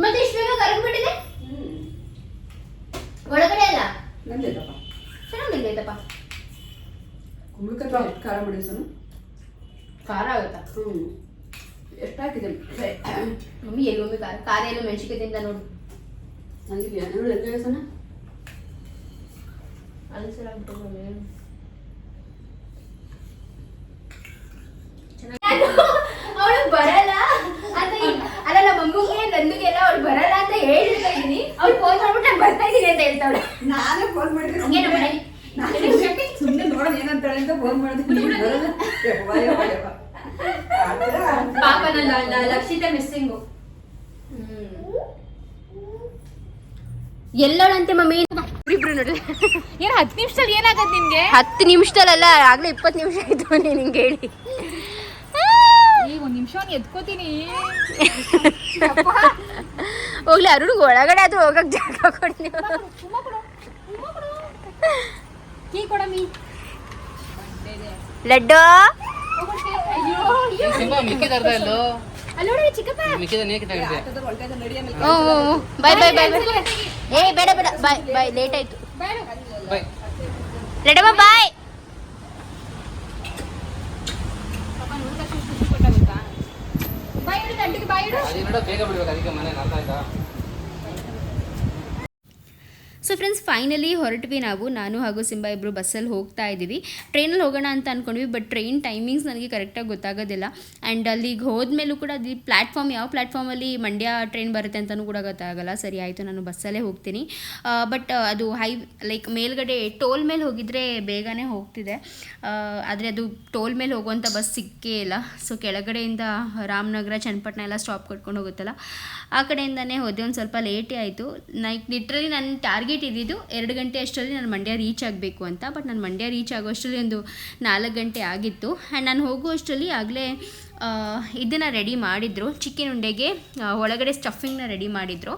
ಮತ್ತೆ ಇಷ್ಟು ಬೇಗ ಕರಗ್ಬಿಟ್ಟಿದೆ ಒಳಗಡೆ ಅಲ್ಲ? ನಂದಿದ್ದಪ್ಪ ಚೆನ್ನಾಗಿ ಬಂದೈತಪ್ಪ ಕುಂಬಳಕಾಯಿ ಎಷ್ಟು ಖಾರ ಮಾಡಿ ಸನು? ಖಾರ ಆಗುತ್ತಾ? ಹ್ಞೂ ಎಷ್ಟಾಗಿದೆ ಮಮ್ಮಿ ಎಲ್ಲಿ ಮಮ್ಮಿ ಖಾರ? ಖಾರ ಎಲ್ಲ ಮೆಣಸಿಕೆ ತಿಂದ ನೋಡು. ನಂದಿದೆಯಾ ನೋಡು ಹೆಂಗೆ ಸೋನ? ಅವಳು ಬರಲ್ಲ ಅಂತ ಅಲ್ಲ ನಮ್ಮ ಮಮ್ಮಿಗೆ ನಂದುಗೆಲ್ಲ ಅವ್ಳು ಬರಲ್ಲ ಅಂತ ಹೇಳ್ತಾ ಇದ್ದೀನಿ. ಅವ್ಳು ಫೋನ್ ಮಾಡ್ಬಿಟ್ಟು ನಾನು ಬರ್ತಾ ಇದೀನಿ ಅಂತ ಹೇಳ್ತಾವಳೆ. ನಾನೇ ಫೋನ್ ಮಾಡಿದ್ರೆ ಹಂಗೆ ನಮ್ಮ ಮನೆ ಸುಮ್ಮನೆ ನೋಡೋಣ ಏನಂತಾಳೆ ಅಂತ ಫೋನ್ ಮಾಡಿದ್ರು ನೀನ್ ಬರಲ್ಲ. ಯವ್ವ, ಯವ್ವ, ಯವ್ವ. ಆದ್ರೆ ಪಾಪ ನನ್ನ ಲಕ್ಷಿತ ಮಿಸ್ಸಿಂಗು ಎಲ್ಲಳಂತೆ ಮಮ್ಮಿ. ಇಬ್ರು ನೋಡಿ ಏನ್ ಹತ್ತು ನಿಮಿಷದಲ್ಲಿ ಏನಾಗತ್ತೆ ನಿಮ್ಗೆ? ಹತ್ತು ನಿಮಿಷದಲ್ಲ ಆಗ್ಲೇ ಇಪ್ಪತ್ತು ನಿಮಿಷ ಆಯ್ತು ನೀನು ಹಿಂಗೆ ಹೇಳಿ. ಒಂದ್ ನಿಮಿಷ ಹೋಗ್ಲಿ ಅರುಣ್ಗೆ ಒಳಗಡೆ ಅದು ಹೋಗಕ್ ಜಾಗ ಕೊಡಿ ನೀವು. ಕೀ ಕೊಡಮಿ ಲಡ್ಡು. ಬಾಯ್ ಬಾಯ್ ಬಾಯ್ ಏ ಬೇಡ ಬೇಡ. ಬಾಯ್ ಬಾಯ್ ಲೇಟ್ ಆಯ್ತು. ಬೈ. ಲಡಮ್ಮ ಬಾಯ್ ಬಾಯಿಡು ತಂಟಿಗೆ ಬಾಯಿಡು ಅದೇ ನೋಡ ಬೇಗ ಬಿಡ್ಬೇಕು ಅದಕ್ಕೆ ಮನೆ ಅರ್ಥ ಆಯ್ತಾ ಸೊ ಫ್ರೆಂಡ್ಸ್ ಫೈನಲಿ ಹೊರಟ್ವಿ ನಾವು. ನಾನು ಹಾಗೂ ಸಿಂಬಾ ಇಬ್ಬರು ಬಸ್ಸಲ್ಲಿ ಹೋಗ್ತಾ ಇದ್ದೀವಿ. ಟ್ರೈನಲ್ಲಿ ಹೋಗೋಣ ಅಂತ ಅಂದ್ಕೊಂಡ್ವಿ ಬಟ್ ಟ್ರೈನ್ ಟೈಮಿಂಗ್ಸ್ ನನಗೆ ಕರೆಕ್ಟಾಗಿ ಗೊತ್ತಾಗೋದಿಲ್ಲ. ಆ್ಯಂಡ್ ಅಲ್ಲಿಗೆ ಹೋದ್ಮೇಲೂ ಕೂಡ ಅದು ಪ್ಲ್ಯಾಟ್ಫಾರ್ಮ್ ಯಾವ ಪ್ಲ್ಯಾಟ್ಫಾರ್ಮಲ್ಲಿ ಮಂಡ್ಯ ಟ್ರೈನ್ ಬರುತ್ತೆ ಅಂತಲೂ ಕೂಡ ಗೊತ್ತಾಗಲ್ಲ. ಸರಿ, ಆಯಿತು, ನಾನು ಬಸ್ಸಲ್ಲೇ ಹೋಗ್ತೀನಿ. ಬಟ್ ಅದು ಹೈ ಲೈಕ್ ಮೇಲ್ಗಡೆ ಟೋಲ್ ಮೇಲೆ ಹೋಗಿದ್ರೆ ಬೇಗನೆ ಹೋಗ್ತಿದೆ. ಆದರೆ ಅದು ಟೋಲ್ ಮೇಲೆ ಹೋಗುವಂಥ ಬಸ್ ಸಿಕ್ಕೇ ಇಲ್ಲ. ಸೊ ಕೆಳಗಡೆಯಿಂದ ರಾಮನಗರ, ಚನ್ನಪಟ್ಟಣ ಎಲ್ಲ ಸ್ಟಾಪ್ ಕಟ್ಕೊಂಡು ಹೋಗುತ್ತಲ್ಲ. ಆ ಕಡೆಯಿಂದನೇ ಹೋದೆ. ಒಂದು ಸ್ವಲ್ಪ ಲೇಟೇ ಆಯಿತು. ನೈಕ್ ಲಿಟ್ರಲಿ ನನ್ನ ಟಾರ್ಗೆಟ್ ಇದ್ದಿದ್ದು ಎರಡು ಗಂಟೆ ಅಷ್ಟರಲ್ಲಿ ನಾನು ಮಂಡ್ಯ ರೀಚ್ ಆಗಬೇಕು ಅಂತ. ಬಟ್ ನಾನು ಮಂಡ್ಯ ರೀಚ್ ಆಗೋಷ್ಟರಲ್ಲಿ ಒಂದು ನಾಲ್ಕು ಗಂಟೆ ಆಗಿತ್ತು. ಆ್ಯಂಡ್ ನಾನು ಹೋಗುವಷ್ಟರಲ್ಲಿ ಆಗಲೇ ಇದನ್ನು ರೆಡಿ ಮಾಡಿದರು. ಚಿಕನ್ ಉಂಡೆಗೆ ಒಳಗಡೆ ಸ್ಟಫಿಂಗ್ನ ರೆಡಿ ಮಾಡಿದರು.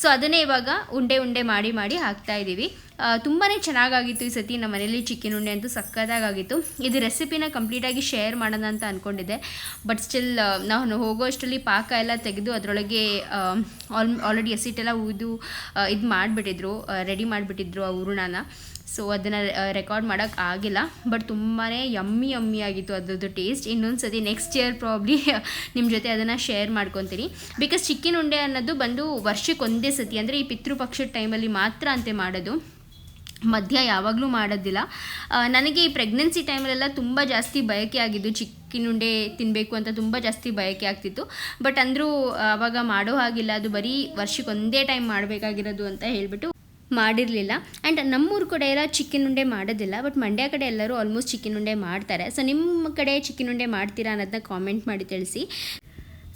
ಸೊ ಅದನ್ನೇ ಇವಾಗ ಉಂಡೆ ಉಂಡೆ ಮಾಡಿ ಮಾಡಿ ಹಾಕ್ತಾ ಇದ್ದೀವಿ ತುಂಬಾ ಚೆನ್ನಾಗಾಗಿತ್ತು ಈ ಸತಿ ನಮ್ಮ ಮನೇಲಿ ಚಿಕನ್ ಉಂಡೆ ಅಂತೂ ಸಕ್ಕತ್ತಾಗಿತ್ತು ಇದು ರೆಸಿಪಿನ ಕಂಪ್ಲೀಟಾಗಿ ಶೇರ್ ಮಾಡೋಣ ಅಂತ ಅಂದ್ಕೊಂಡಿದ್ದೆ ಬಟ್ ಸ್ಟಿಲ್ ನಾನು ಹೋಗೋ ಅಷ್ಟರಲ್ಲಿ ಪಾಕ ಎಲ್ಲ ತೆಗೆದು ಅದರೊಳಗೆ ಆಲ್ ಆಲ್ರೆಡಿ ಎಸಿಟೆಲ್ಲ ಊದು ಇದು ಮಾಡಿಬಿಟ್ಟಿದ್ರು ರೆಡಿ ಮಾಡಿಬಿಟ್ಟಿದ್ರು ಆ ಹೂರಣನ ಸೊ ಅದನ್ನು ರೆಕಾರ್ಡ್ ಮಾಡೋಕ್ಕೆ ಆಗಿಲ್ಲ ಬಟ್ ತುಂಬಾ ಯಮ್ಮಿ ಯಮ್ಮಿ ಆಗಿತ್ತು ಅದರದ್ದು ಟೇಸ್ಟ್ ಇನ್ನೊಂದು ಸತಿ ನೆಕ್ಸ್ಟ್ ಇಯರ್ ಪ್ರಾಬ್ಲಿ ನಿಮ್ಮ ಜೊತೆ ಅದನ್ನು ಶೇರ್ ಮಾಡ್ಕೊತೀನಿ. ಬಿಕಾಸ್ ಚಿಕ್ಕಿನ ಉಂಡೆ ಅನ್ನೋದು ಬಂದು ವರ್ಷಕ್ಕೆ ಒಂದೇ ಸತಿ, ಅಂದರೆ ಈ ಪಿತೃಪಕ್ಷದ ಟೈಮಲ್ಲಿ ಮಾತ್ರ ಅಂತೆ ಮಾಡೋದು. ಮಧ್ಯ ಯಾವಾಗಲೂ ಮಾಡೋದಿಲ್ಲ. ನನಗೆ ಈ ಪ್ರೆಗ್ನೆನ್ಸಿ ಟೈಮಲ್ಲೆಲ್ಲ ತುಂಬ ಜಾಸ್ತಿ ಬಯಕೆ ಆಗಿದ್ದು ಚಿಕ್ಕಿನ ಉಂಡೆ ತಿನ್ನಬೇಕು ಅಂತ ತುಂಬ ಜಾಸ್ತಿ ಬಯಕೆ ಆಗ್ತಿತ್ತು. ಬಟ್ ಅಂದರೂ ಆವಾಗ ಮಾಡೋ ಹಾಗಿಲ್ಲ, ಅದು ಬರೀ ವರ್ಷಕ್ಕೆ ಒಂದೇ ಟೈಮ್ ಮಾಡಬೇಕಾಗಿರೋದು ಅಂತ ಹೇಳಿಬಿಟ್ಟು ಮಾಡಿರಲಿಲ್ಲ. ಆ್ಯಂಡ್ ನಮ್ಮೂರ ಕಡೆ ಎಲ್ಲ ಚಿಕನ್ ಉಂಡೆ ಮಾಡೋದಿಲ್ಲ ಬಟ್ ಮಂಡ್ಯ ಕಡೆ ಎಲ್ಲರೂ ಆಲ್ಮೋಸ್ಟ್ ಚಿಕನ್ ಉಂಡೆ ಮಾಡ್ತಾರೆ. ಸೊ ನಿಮ್ಮ ಕಡೆ ಚಿಕನ್ ಉಂಡೆ ಮಾಡ್ತೀರಾ ಅನ್ನೋದನ್ನ ಕಾಮೆಂಟ್ ಮಾಡಿ ತಿಳಿಸಿ.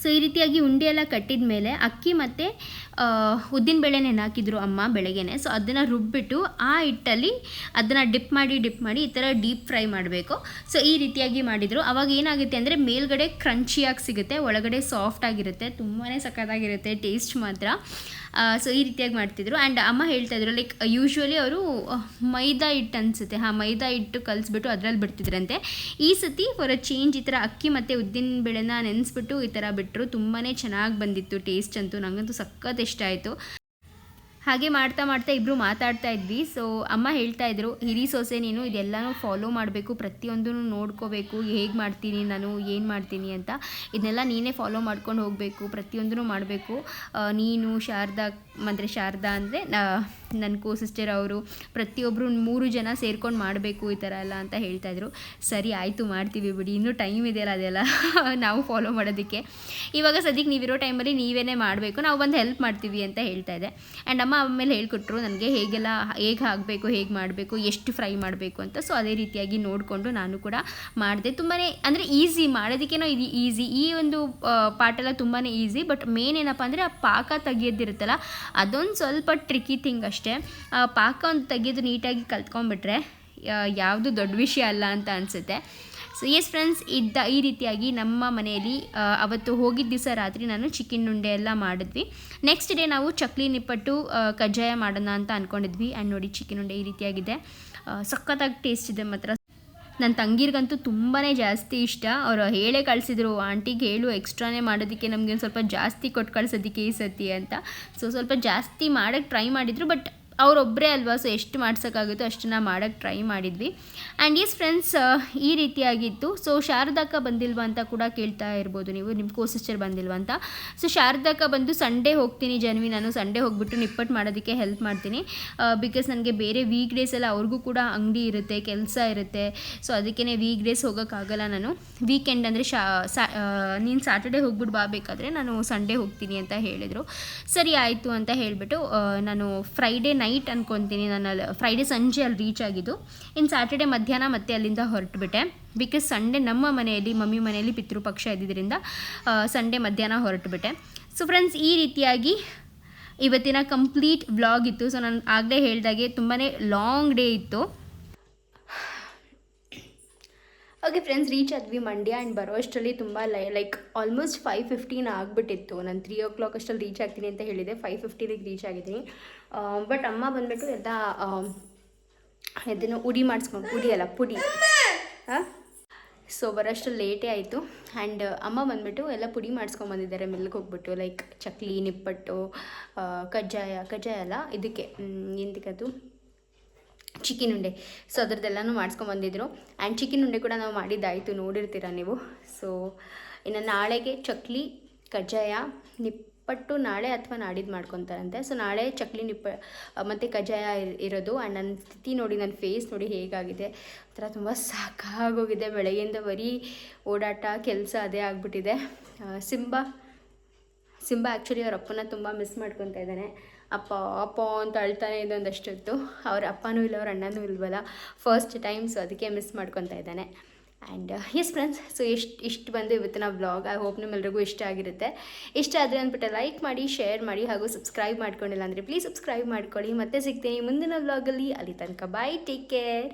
ಸೊ ಈ ರೀತಿಯಾಗಿ ಉಂಡೆ ಎಲ್ಲ ಕಟ್ಟಿದ ಮೇಲೆ ಅಕ್ಕಿ ಮತ್ತು ಉದ್ದಿನಬೇಳೆ ನೆನಾಕಿದ್ರು ಅಮ್ಮ ಬೆಳಗ್ಗೆನೆ. ಸೊ ಅದನ್ನು ರುಬ್ಬಿಟ್ಟು ಆ ಹಿಟ್ಟಲ್ಲಿ ಅದನ್ನು ಡಿಪ್ ಮಾಡಿ ಡಿಪ್ ಮಾಡಿ ಈ ಥರ ಡೀಪ್ ಫ್ರೈ ಮಾಡಬೇಕು. ಸೊ ಈ ರೀತಿಯಾಗಿ ಮಾಡಿದರು. ಅವಾಗ ಏನಾಗುತ್ತೆ ಅಂದರೆ ಮೇಲ್ಗಡೆ ಕ್ರಂಚಿಯಾಗಿ ಸಿಗುತ್ತೆ, ಒಳಗಡೆ ಸಾಫ್ಟ್ ಆಗಿರುತ್ತೆ ತುಂಬಾ ಸಖತ್ತಾಗಿರುತ್ತೆ ಟೇಸ್ಟ್ ಮಾತ್ರ. ಸೊ ಈ ರೀತಿಯಾಗಿ ಮಾಡ್ತಿದ್ರು. ಆ್ಯಂಡ್ ಅಮ್ಮ ಹೇಳ್ತಾ ಇದ್ರು ಲೈಕ್ ಯೂಶ್ವಲಿ ಅವರು ಮೈದಾ ಹಿಟ್ಟು ಅನಿಸುತ್ತೆ. ಹಾಂ, ಮೈದಾ ಹಿಟ್ಟು ಕಲಿಸ್ಬಿಟ್ಟು ಅದರಲ್ಲಿ ಬಿಡ್ತಿದ್ರಂತೆ. ಈ ಸತಿ ಫಾರ್ ಅ ಚೇಂಜ್ ಈ ಥರ ಅಕ್ಕಿ ಮತ್ತು ಉದ್ದಿನ ಬೇಳೆನ ನೆನೆಸ್ಬಿಟ್ಟು ಈ ಥರ ಬಿಟ್ಟರು ತುಂಬಾ ಚೆನ್ನಾಗಿ ಬಂದಿತ್ತು ಟೇಸ್ಟ್ ಅಂತೂ. ನನಗಂತೂ ಸಖತ್ ಇಷ್ಟ ಆಯಿತು. ಹಾಗೆ ಮಾಡ್ತಾ ಮಾಡ್ತಾ ಇಬ್ಬರು ಮಾತಾಡ್ತಾ ಇದ್ವಿ. ಸೊ ಅಮ್ಮ ಹೇಳ್ತಾ ಇದ್ರು, ಹಿರಿ ಸೊಸೆ ನೀನು ಇದೆಲ್ಲನೂ ಫಾಲೋ ಮಾಡಬೇಕು ಪ್ರತಿಯೊಂದೂ ನೋಡ್ಕೋಬೇಕು, ಹೇಗೆ ಮಾಡ್ತೀನಿ ನಾನು, ಏನು ಮಾಡ್ತೀನಿ ಅಂತ. ಇದನ್ನೆಲ್ಲ ನೀನೇ ಫಾಲೋ ಮಾಡ್ಕೊಂಡು ಹೋಗಬೇಕು ಪ್ರತಿಯೊಂದೂ ಮಾಡಬೇಕು. ನೀನು, ಶಾರದಾ ಅಂದರೆ ಶಾರದಾ ಅಂದರೆ ನನ್ನ ಕೋ ಸಿಸ್ಟರ್ ಅವರು ಪ್ರತಿಯೊಬ್ಬರು ಮೂರು ಜನ ಸೇರ್ಕೊಂಡು ಮಾಡಬೇಕು ಈ ಥರ ಎಲ್ಲ ಅಂತ ಹೇಳ್ತಾ ಇದ್ರು. ಸರಿ, ಆಯಿತು, ಮಾಡ್ತೀವಿ ಬಿಡಿ. ಇನ್ನೂ ಟೈಮ್ ಇದೆಯಲ್ಲ ಅದೆಲ್ಲ. ನಾವು ಫಾಲೋ ಮಾಡೋದಕ್ಕೆ. ಇವಾಗ ಸದ್ಯಕ್ಕೆ ನೀವಿರೋ ಟೈಮಲ್ಲಿ ನೀವೇನೇ ಮಾಡಬೇಕು, ನಾವು ಬಂದು ಹೆಲ್ಪ್ ಮಾಡ್ತೀವಿ ಅಂತ ಹೇಳ್ತಾ ಇದೆ ಆ್ಯಂಡ್ ಅಮ್ಮ ಆಮೇಲೆ ಹೇಳ್ಕೊಟ್ರು ನನಗೆ ಹೇಗೆಲ್ಲ, ಹೇಗೆ ಹಾಕಬೇಕು, ಹೇಗೆ ಮಾಡಬೇಕು, ಎಷ್ಟು ಫ್ರೈ ಮಾಡಬೇಕು ಅಂತ. ಸೊ ಅದೇ ರೀತಿಯಾಗಿ ನೋಡಿಕೊಂಡು ನಾನು ಕೂಡ ಮಾಡಿದೆ. ತುಂಬಾ ಅಂದರೆ ಈಸಿ ಮಾಡೋದಕ್ಕೇನೋ ಇದು ಈಸಿ ಈ ಒಂದು ಪಾಟೆಲ್ಲ ತುಂಬಾ ಈಸಿ ಬಟ್ ಮೇನ್ ಏನಪ್ಪ ಅಂದರೆ, ಆ ಪಾಕ ತೆಗಿಯೋದಿರುತ್ತಲ್ಲ ಅದೊಂದು ಸ್ವಲ್ಪ ಟ್ರಿಕಿ ಥಿಂಗ್ ಅಷ್ಟೇ. ಪಾಕ ಒಂದು ತೆಗೆದು ನೀಟಾಗಿ ಕಲ್ತ್ಕೊಂಡ್ಬಿಟ್ರೆ ಯಾವುದು ದೊಡ್ಡ ವಿಷಯ ಅಲ್ಲ ಅಂತ ಅನಿಸುತ್ತೆ. ಸೊ ಎಸ್ ಫ್ರೆಂಡ್ಸ್ ಇದ್ದ, ಈ ರೀತಿಯಾಗಿ ನಮ್ಮ ಮನೆಯಲ್ಲಿ ಅವತ್ತು ಹೋಗಿದ್ದ ದಿವಸ ರಾತ್ರಿ ನಾನು ಚಿಕನ್ ಉಂಡೆ ಎಲ್ಲ ಮಾಡಿದ್ವಿ. ನೆಕ್ಸ್ಟ್ ಡೇ ನಾವು ಚಕ್ಲಿ ನಿಪ್ಪಟ್ಟು ಕಜ್ಜಾಯ ಮಾಡೋಣ ಅಂತ ಅಂದ್ಕೊಂಡಿದ್ವಿ ಆ್ಯಂಡ್ ನೋಡಿ ಚಿಕನ್ ಉಂಡೆ ಈ ರೀತಿಯಾಗಿದೆ. ಸಖತ್ತಾಗಿ ಟೇಸ್ಟ್ ಇದೆ ಮಾತ್ರ. ನನ್ನ ತಂಗಿರ್ಗಂತೂ ತುಂಬಾ ಜಾಸ್ತಿ ಇಷ್ಟ. ಅವರು ಹೇಳೇ ಕಳಿಸಿದ್ರು, ಆಂಟಿಗೆ ಹೇಳು, ಎಕ್ಸ್ಟ್ರಾನೇ ಮಾಡೋದಕ್ಕೆ ನಮಗೆ ಒಂದು ಸ್ವಲ್ಪ ಜಾಸ್ತಿ ಕೊಟ್ಟು ಕಳ್ಸೋದಕ್ಕೆ ಈ ಸತಿ ಅಂತ. ಸೊ ಸ್ವಲ್ಪ ಜಾಸ್ತಿ ಮಾಡೋಕ್ಕೆ ಟ್ರೈ ಮಾಡಿದರು ಬಟ್ ಅವರೊಬ್ಬರೇ ಅಲ್ವಾ? ಸೊ ಎಷ್ಟು ಮಾಡ್ಸೋಕ್ಕಾಗುತ್ತೋ ಅಷ್ಟನ್ನು ಮಾಡೋಕ್ಕೆ ಟ್ರೈ ಮಾಡಿದ್ವಿ. ಆ್ಯಂಡ್ ಈಸ್ ಫ್ರೆಂಡ್ಸ್ ಈ ರೀತಿಯಾಗಿತ್ತು. ಸೊ ಶಾರದಕ್ಕ ಬಂದಿಲ್ವಾ ಅಂತ ಕೂಡ ಕೇಳ್ತಾ ಇರ್ಬೋದು ನೀವು. ನಿಮ್ಮ ಕೋ ಸಿಸ್ಟರ್ ಬಂದಿಲ್ವಾ ಅಂತ. ಸೊ ಶಾರದಕ್ಕ ಬಂದು ಸಂಡೇ ಹೋಗ್ತೀನಿ ಜನ್ವಿ ನಾನು ಸಂಡೇ ಹೋಗ್ಬಿಟ್ಟು ನಿಪ್ಪಟ್ಟು ಮಾಡೋದಕ್ಕೆ ಹೆಲ್ಪ್ ಮಾಡ್ತೀನಿ. ಬಿಕಾಸ್ ನನಗೆ ಬೇರೆ ವೀಕ್ ಡೇಸ್ ಎಲ್ಲ ಅವ್ರಿಗೂ ಕೂಡ ಅಂಗಡಿ ಇರುತ್ತೆ, ಕೆಲಸ ಇರುತ್ತೆ. ಸೊ ಅದಕ್ಕೇ ವೀಕ್ ಡೇಸ್ ಹೋಗೋಕ್ಕಾಗಲ್ಲ ನಾನು. ವೀಕೆಂಡ್ ಅಂದರೆ ಶಾ ನೀನು ಸ್ಯಾಟರ್ಡೇ ಹೋಗ್ಬಿಟ್ಟು ಬಾ ಬೇಕಾದರೆ ನಾನು ಸಂಡೇ ಹೋಗ್ತೀನಿ ಅಂತ ಹೇಳಿದರು. ಸರಿ, ಆಯಿತು ಅಂತ ಹೇಳಿಬಿಟ್ಟು ನಾನು ಫ್ರೈಡೇ ನೈಟ್ ಅನ್ಕೊತೀನಿ. ನಾನು ಅಲ್ಲಿ, ಫ್ರೈಡೇ ಸಂಜೆ ಅಲ್ಲಿ ರೀಚ್ ಆಗಿದ್ದು. ಇನ್ನು ಸ್ಯಾಟರ್ಡೇ ಮಧ್ಯಾಹ್ನ ಮತ್ತೆ ಅಲ್ಲಿಂದ ಹೊರಟುಬಿಟ್ಟೆ. ಬಿಕಾಸ್ ಸಂಡೇ ನಮ್ಮ ಮನೆಯಲ್ಲಿ, ಮಮ್ಮಿ ಮನೆಯಲ್ಲಿ ಪಿತೃಪಕ್ಷ ಇದ್ದಿದ್ದರಿಂದ ಸಂಡೇ ಮಧ್ಯಾಹ್ನ ಹೊರಟುಬಿಟ್ಟೆ. ಸೊ ಫ್ರೆಂಡ್ಸ್ ಈ ರೀತಿಯಾಗಿ ಇವತ್ತಿನ ಕಂಪ್ಲೀಟ್ ವ್ಲಾಗ್ ಇತ್ತು. ಸೊ ನಾನು ಆಗಲೇ ಹೇಳಿದಾಗೆ ತುಂಬಾ ಲಾಂಗ್ ಡೇ ಇತ್ತು. ಓಕೆ ಫ್ರೆಂಡ್ಸ್ ರೀಚ್ ಆದ್ವಿ ಮಂಡ್ಯ ಆ್ಯಂಡ್ ಬರೋ ಅಷ್ಟರಲ್ಲಿ ತುಂಬ ಲೈ ಲೈಕ್ ಆಲ್ಮೋಸ್ಟ್ ಫೈವ್ ಫಿಫ್ಟೀನ್ ಆಗಿಬಿಟ್ಟಿತ್ತು. ನಾನು ತ್ರೀ ಓ ಕ್ಲಾಕ್ ಅಷ್ಟಲ್ಲಿ ರೀಚ್ ಆಗ್ತೀನಿ ಅಂತ ಹೇಳಿದೆ. ಫೈವ್ ಫಿಫ್ಟೀನಿಗೆ ರೀಚ್ ಆಗಿದ್ದೀನಿ. ಬಟ್ ಅಮ್ಮ ಬಂದುಬಿಟ್ಟು ಎಲ್ಲ ಇದನ್ನು ಉಡಿ ಮಾಡಿಸ್ಕೊಂಡು ಉಡಿ ಅಲ್ಲ, ಪುಡಿ. ಹಾಂ? ಸೊ ಬರೋಷ್ಟು ಲೇಟೇ ಆಯಿತು. ಆ್ಯಂಡ್ ಅಮ್ಮ ಬಂದ್ಬಿಟ್ಟು ಎಲ್ಲ ಪುಡಿ ಮಾಡಿಸ್ಕೊಂಬಂದಿದ್ದಾರೆ ಮಿಲ್ಗೆ ಹೋಗ್ಬಿಟ್ಟು ಲೈಕ್ ಚಕ್ಲಿ, ನಿಪ್ಪಟ್ಟು ಕಜ್ಜಾಯ ಕಜ್ಜಾಯ ಅಲ್ಲ, ಇದಕ್ಕೆ ಎಂತಕ್ಕದು ಚಿಕನ್ ಉಂಡೆ. ಸೊ ಅದ್ರದ್ದೆಲ್ಲನೂ ಮಾಡಿಸ್ಕೊಂಬಂದಿದ್ರು ಆ್ಯಂಡ್ ಚಿಕನ್ ಉಂಡೆ ಕೂಡ ನಾವು ಮಾಡಿದ್ದಾಯಿತು, ನೋಡಿರ್ತೀರ ನೀವು? ಸೊ ಇನ್ನು ನಾಳೆಗೆ ಚಕ್ಲಿ, ಕಜ್ಜಾಯ ನಿಪ್ಪಟ್ಟು ನಾಳೆ ಅಥವಾ ನಾಡಿದ್ದು ಮಾಡ್ಕೊತಾರಂತೆ. ಸೊ ನಾಳೆ ಚಕ್ಲಿ ನಿಪ್ಪ, ಮತ್ತು ಕಜ್ಜಾಯ ಇರ್- ಇರೋದು. ಆ್ಯಂಡ್ ನನ್ನ ಸ್ಥಿತಿ ನೋಡಿ, ನನ್ನ ಫೇಸ್ ನೋಡಿ ಹೇಗಾಗಿದೆ. ಒಂಥರ ತುಂಬ ಸಾಕಾಗೋಗಿದೆ. ಬೆಳಗ್ಗೆಯಿಂದ ಬರೀ ಓಡಾಟ, ಕೆಲಸ ಅದೇ ಆಗಿಬಿಟ್ಟಿದೆ. ಸಿಂಬಾ ಸಿಂಬಾ ಆ್ಯಕ್ಚುಲಿ ಅವ್ರ ಅಪ್ಪನ ತುಂಬ ಮಿಸ್ ಮಾಡ್ಕೊತಾ ಇದ್ದಾನೆ. ಅಪ್ಪ ಅಪ್ಪ ಅಂತ ಅಳ್ತಾನೆ ಇದೆ ಒಂದಷ್ಟೊತ್ತು ಅವ್ರ ಅಪ್ಪನೂ ಇಲ್ಲ, ಅವ್ರ ಅಣ್ಣನೂ ಇಲ್ವಲ್ಲ? ಫಸ್ಟ್ ಟೈಮ್ ಸೊ ಅದಕ್ಕೆ ಮಿಸ್ ಮಾಡ್ಕೊತಾ ಇದ್ದಾನೆ. ಆ್ಯಂಡ್ ಎಸ್ ಫ್ರೆಂಡ್ಸ್ ಸೊ ಇಷ್ಟು ಇಷ್ಟು ಬಂದು ಇವತ್ತಿನ ವ್ಲಾಗ್ ಐ ಹೋಪ್ ನಿಮ್ಮೆಲ್ರಿಗೂ ಇಷ್ಟ ಆಗಿರುತ್ತೆ. ಇಷ್ಟ ಆದರೆ ಅಂದ್ಬಿಟ್ಟು ಲೈಕ್ ಮಾಡಿ ಶೇರ್ ಮಾಡಿ ಹಾಗೂ ಸಬ್ಸ್ಕ್ರೈಬ್ ಮಾಡ್ಕೊಂಡಿಲ್ಲ ಅಂದರೆ ಪ್ಲೀಸ್ ಸಬ್ಸ್ಕ್ರೈಬ್ ಮಾಡ್ಕೊಳ್ಳಿ. ಮತ್ತೆ ಸಿಗ್ತೀನಿ ಮುಂದಿನ ವ್ಲಾಗಲ್ಲಿ ಅಲ್ಲಿ. ತನಕ ಬಾಯ್ ಟೇಕ್ ಕೇರ್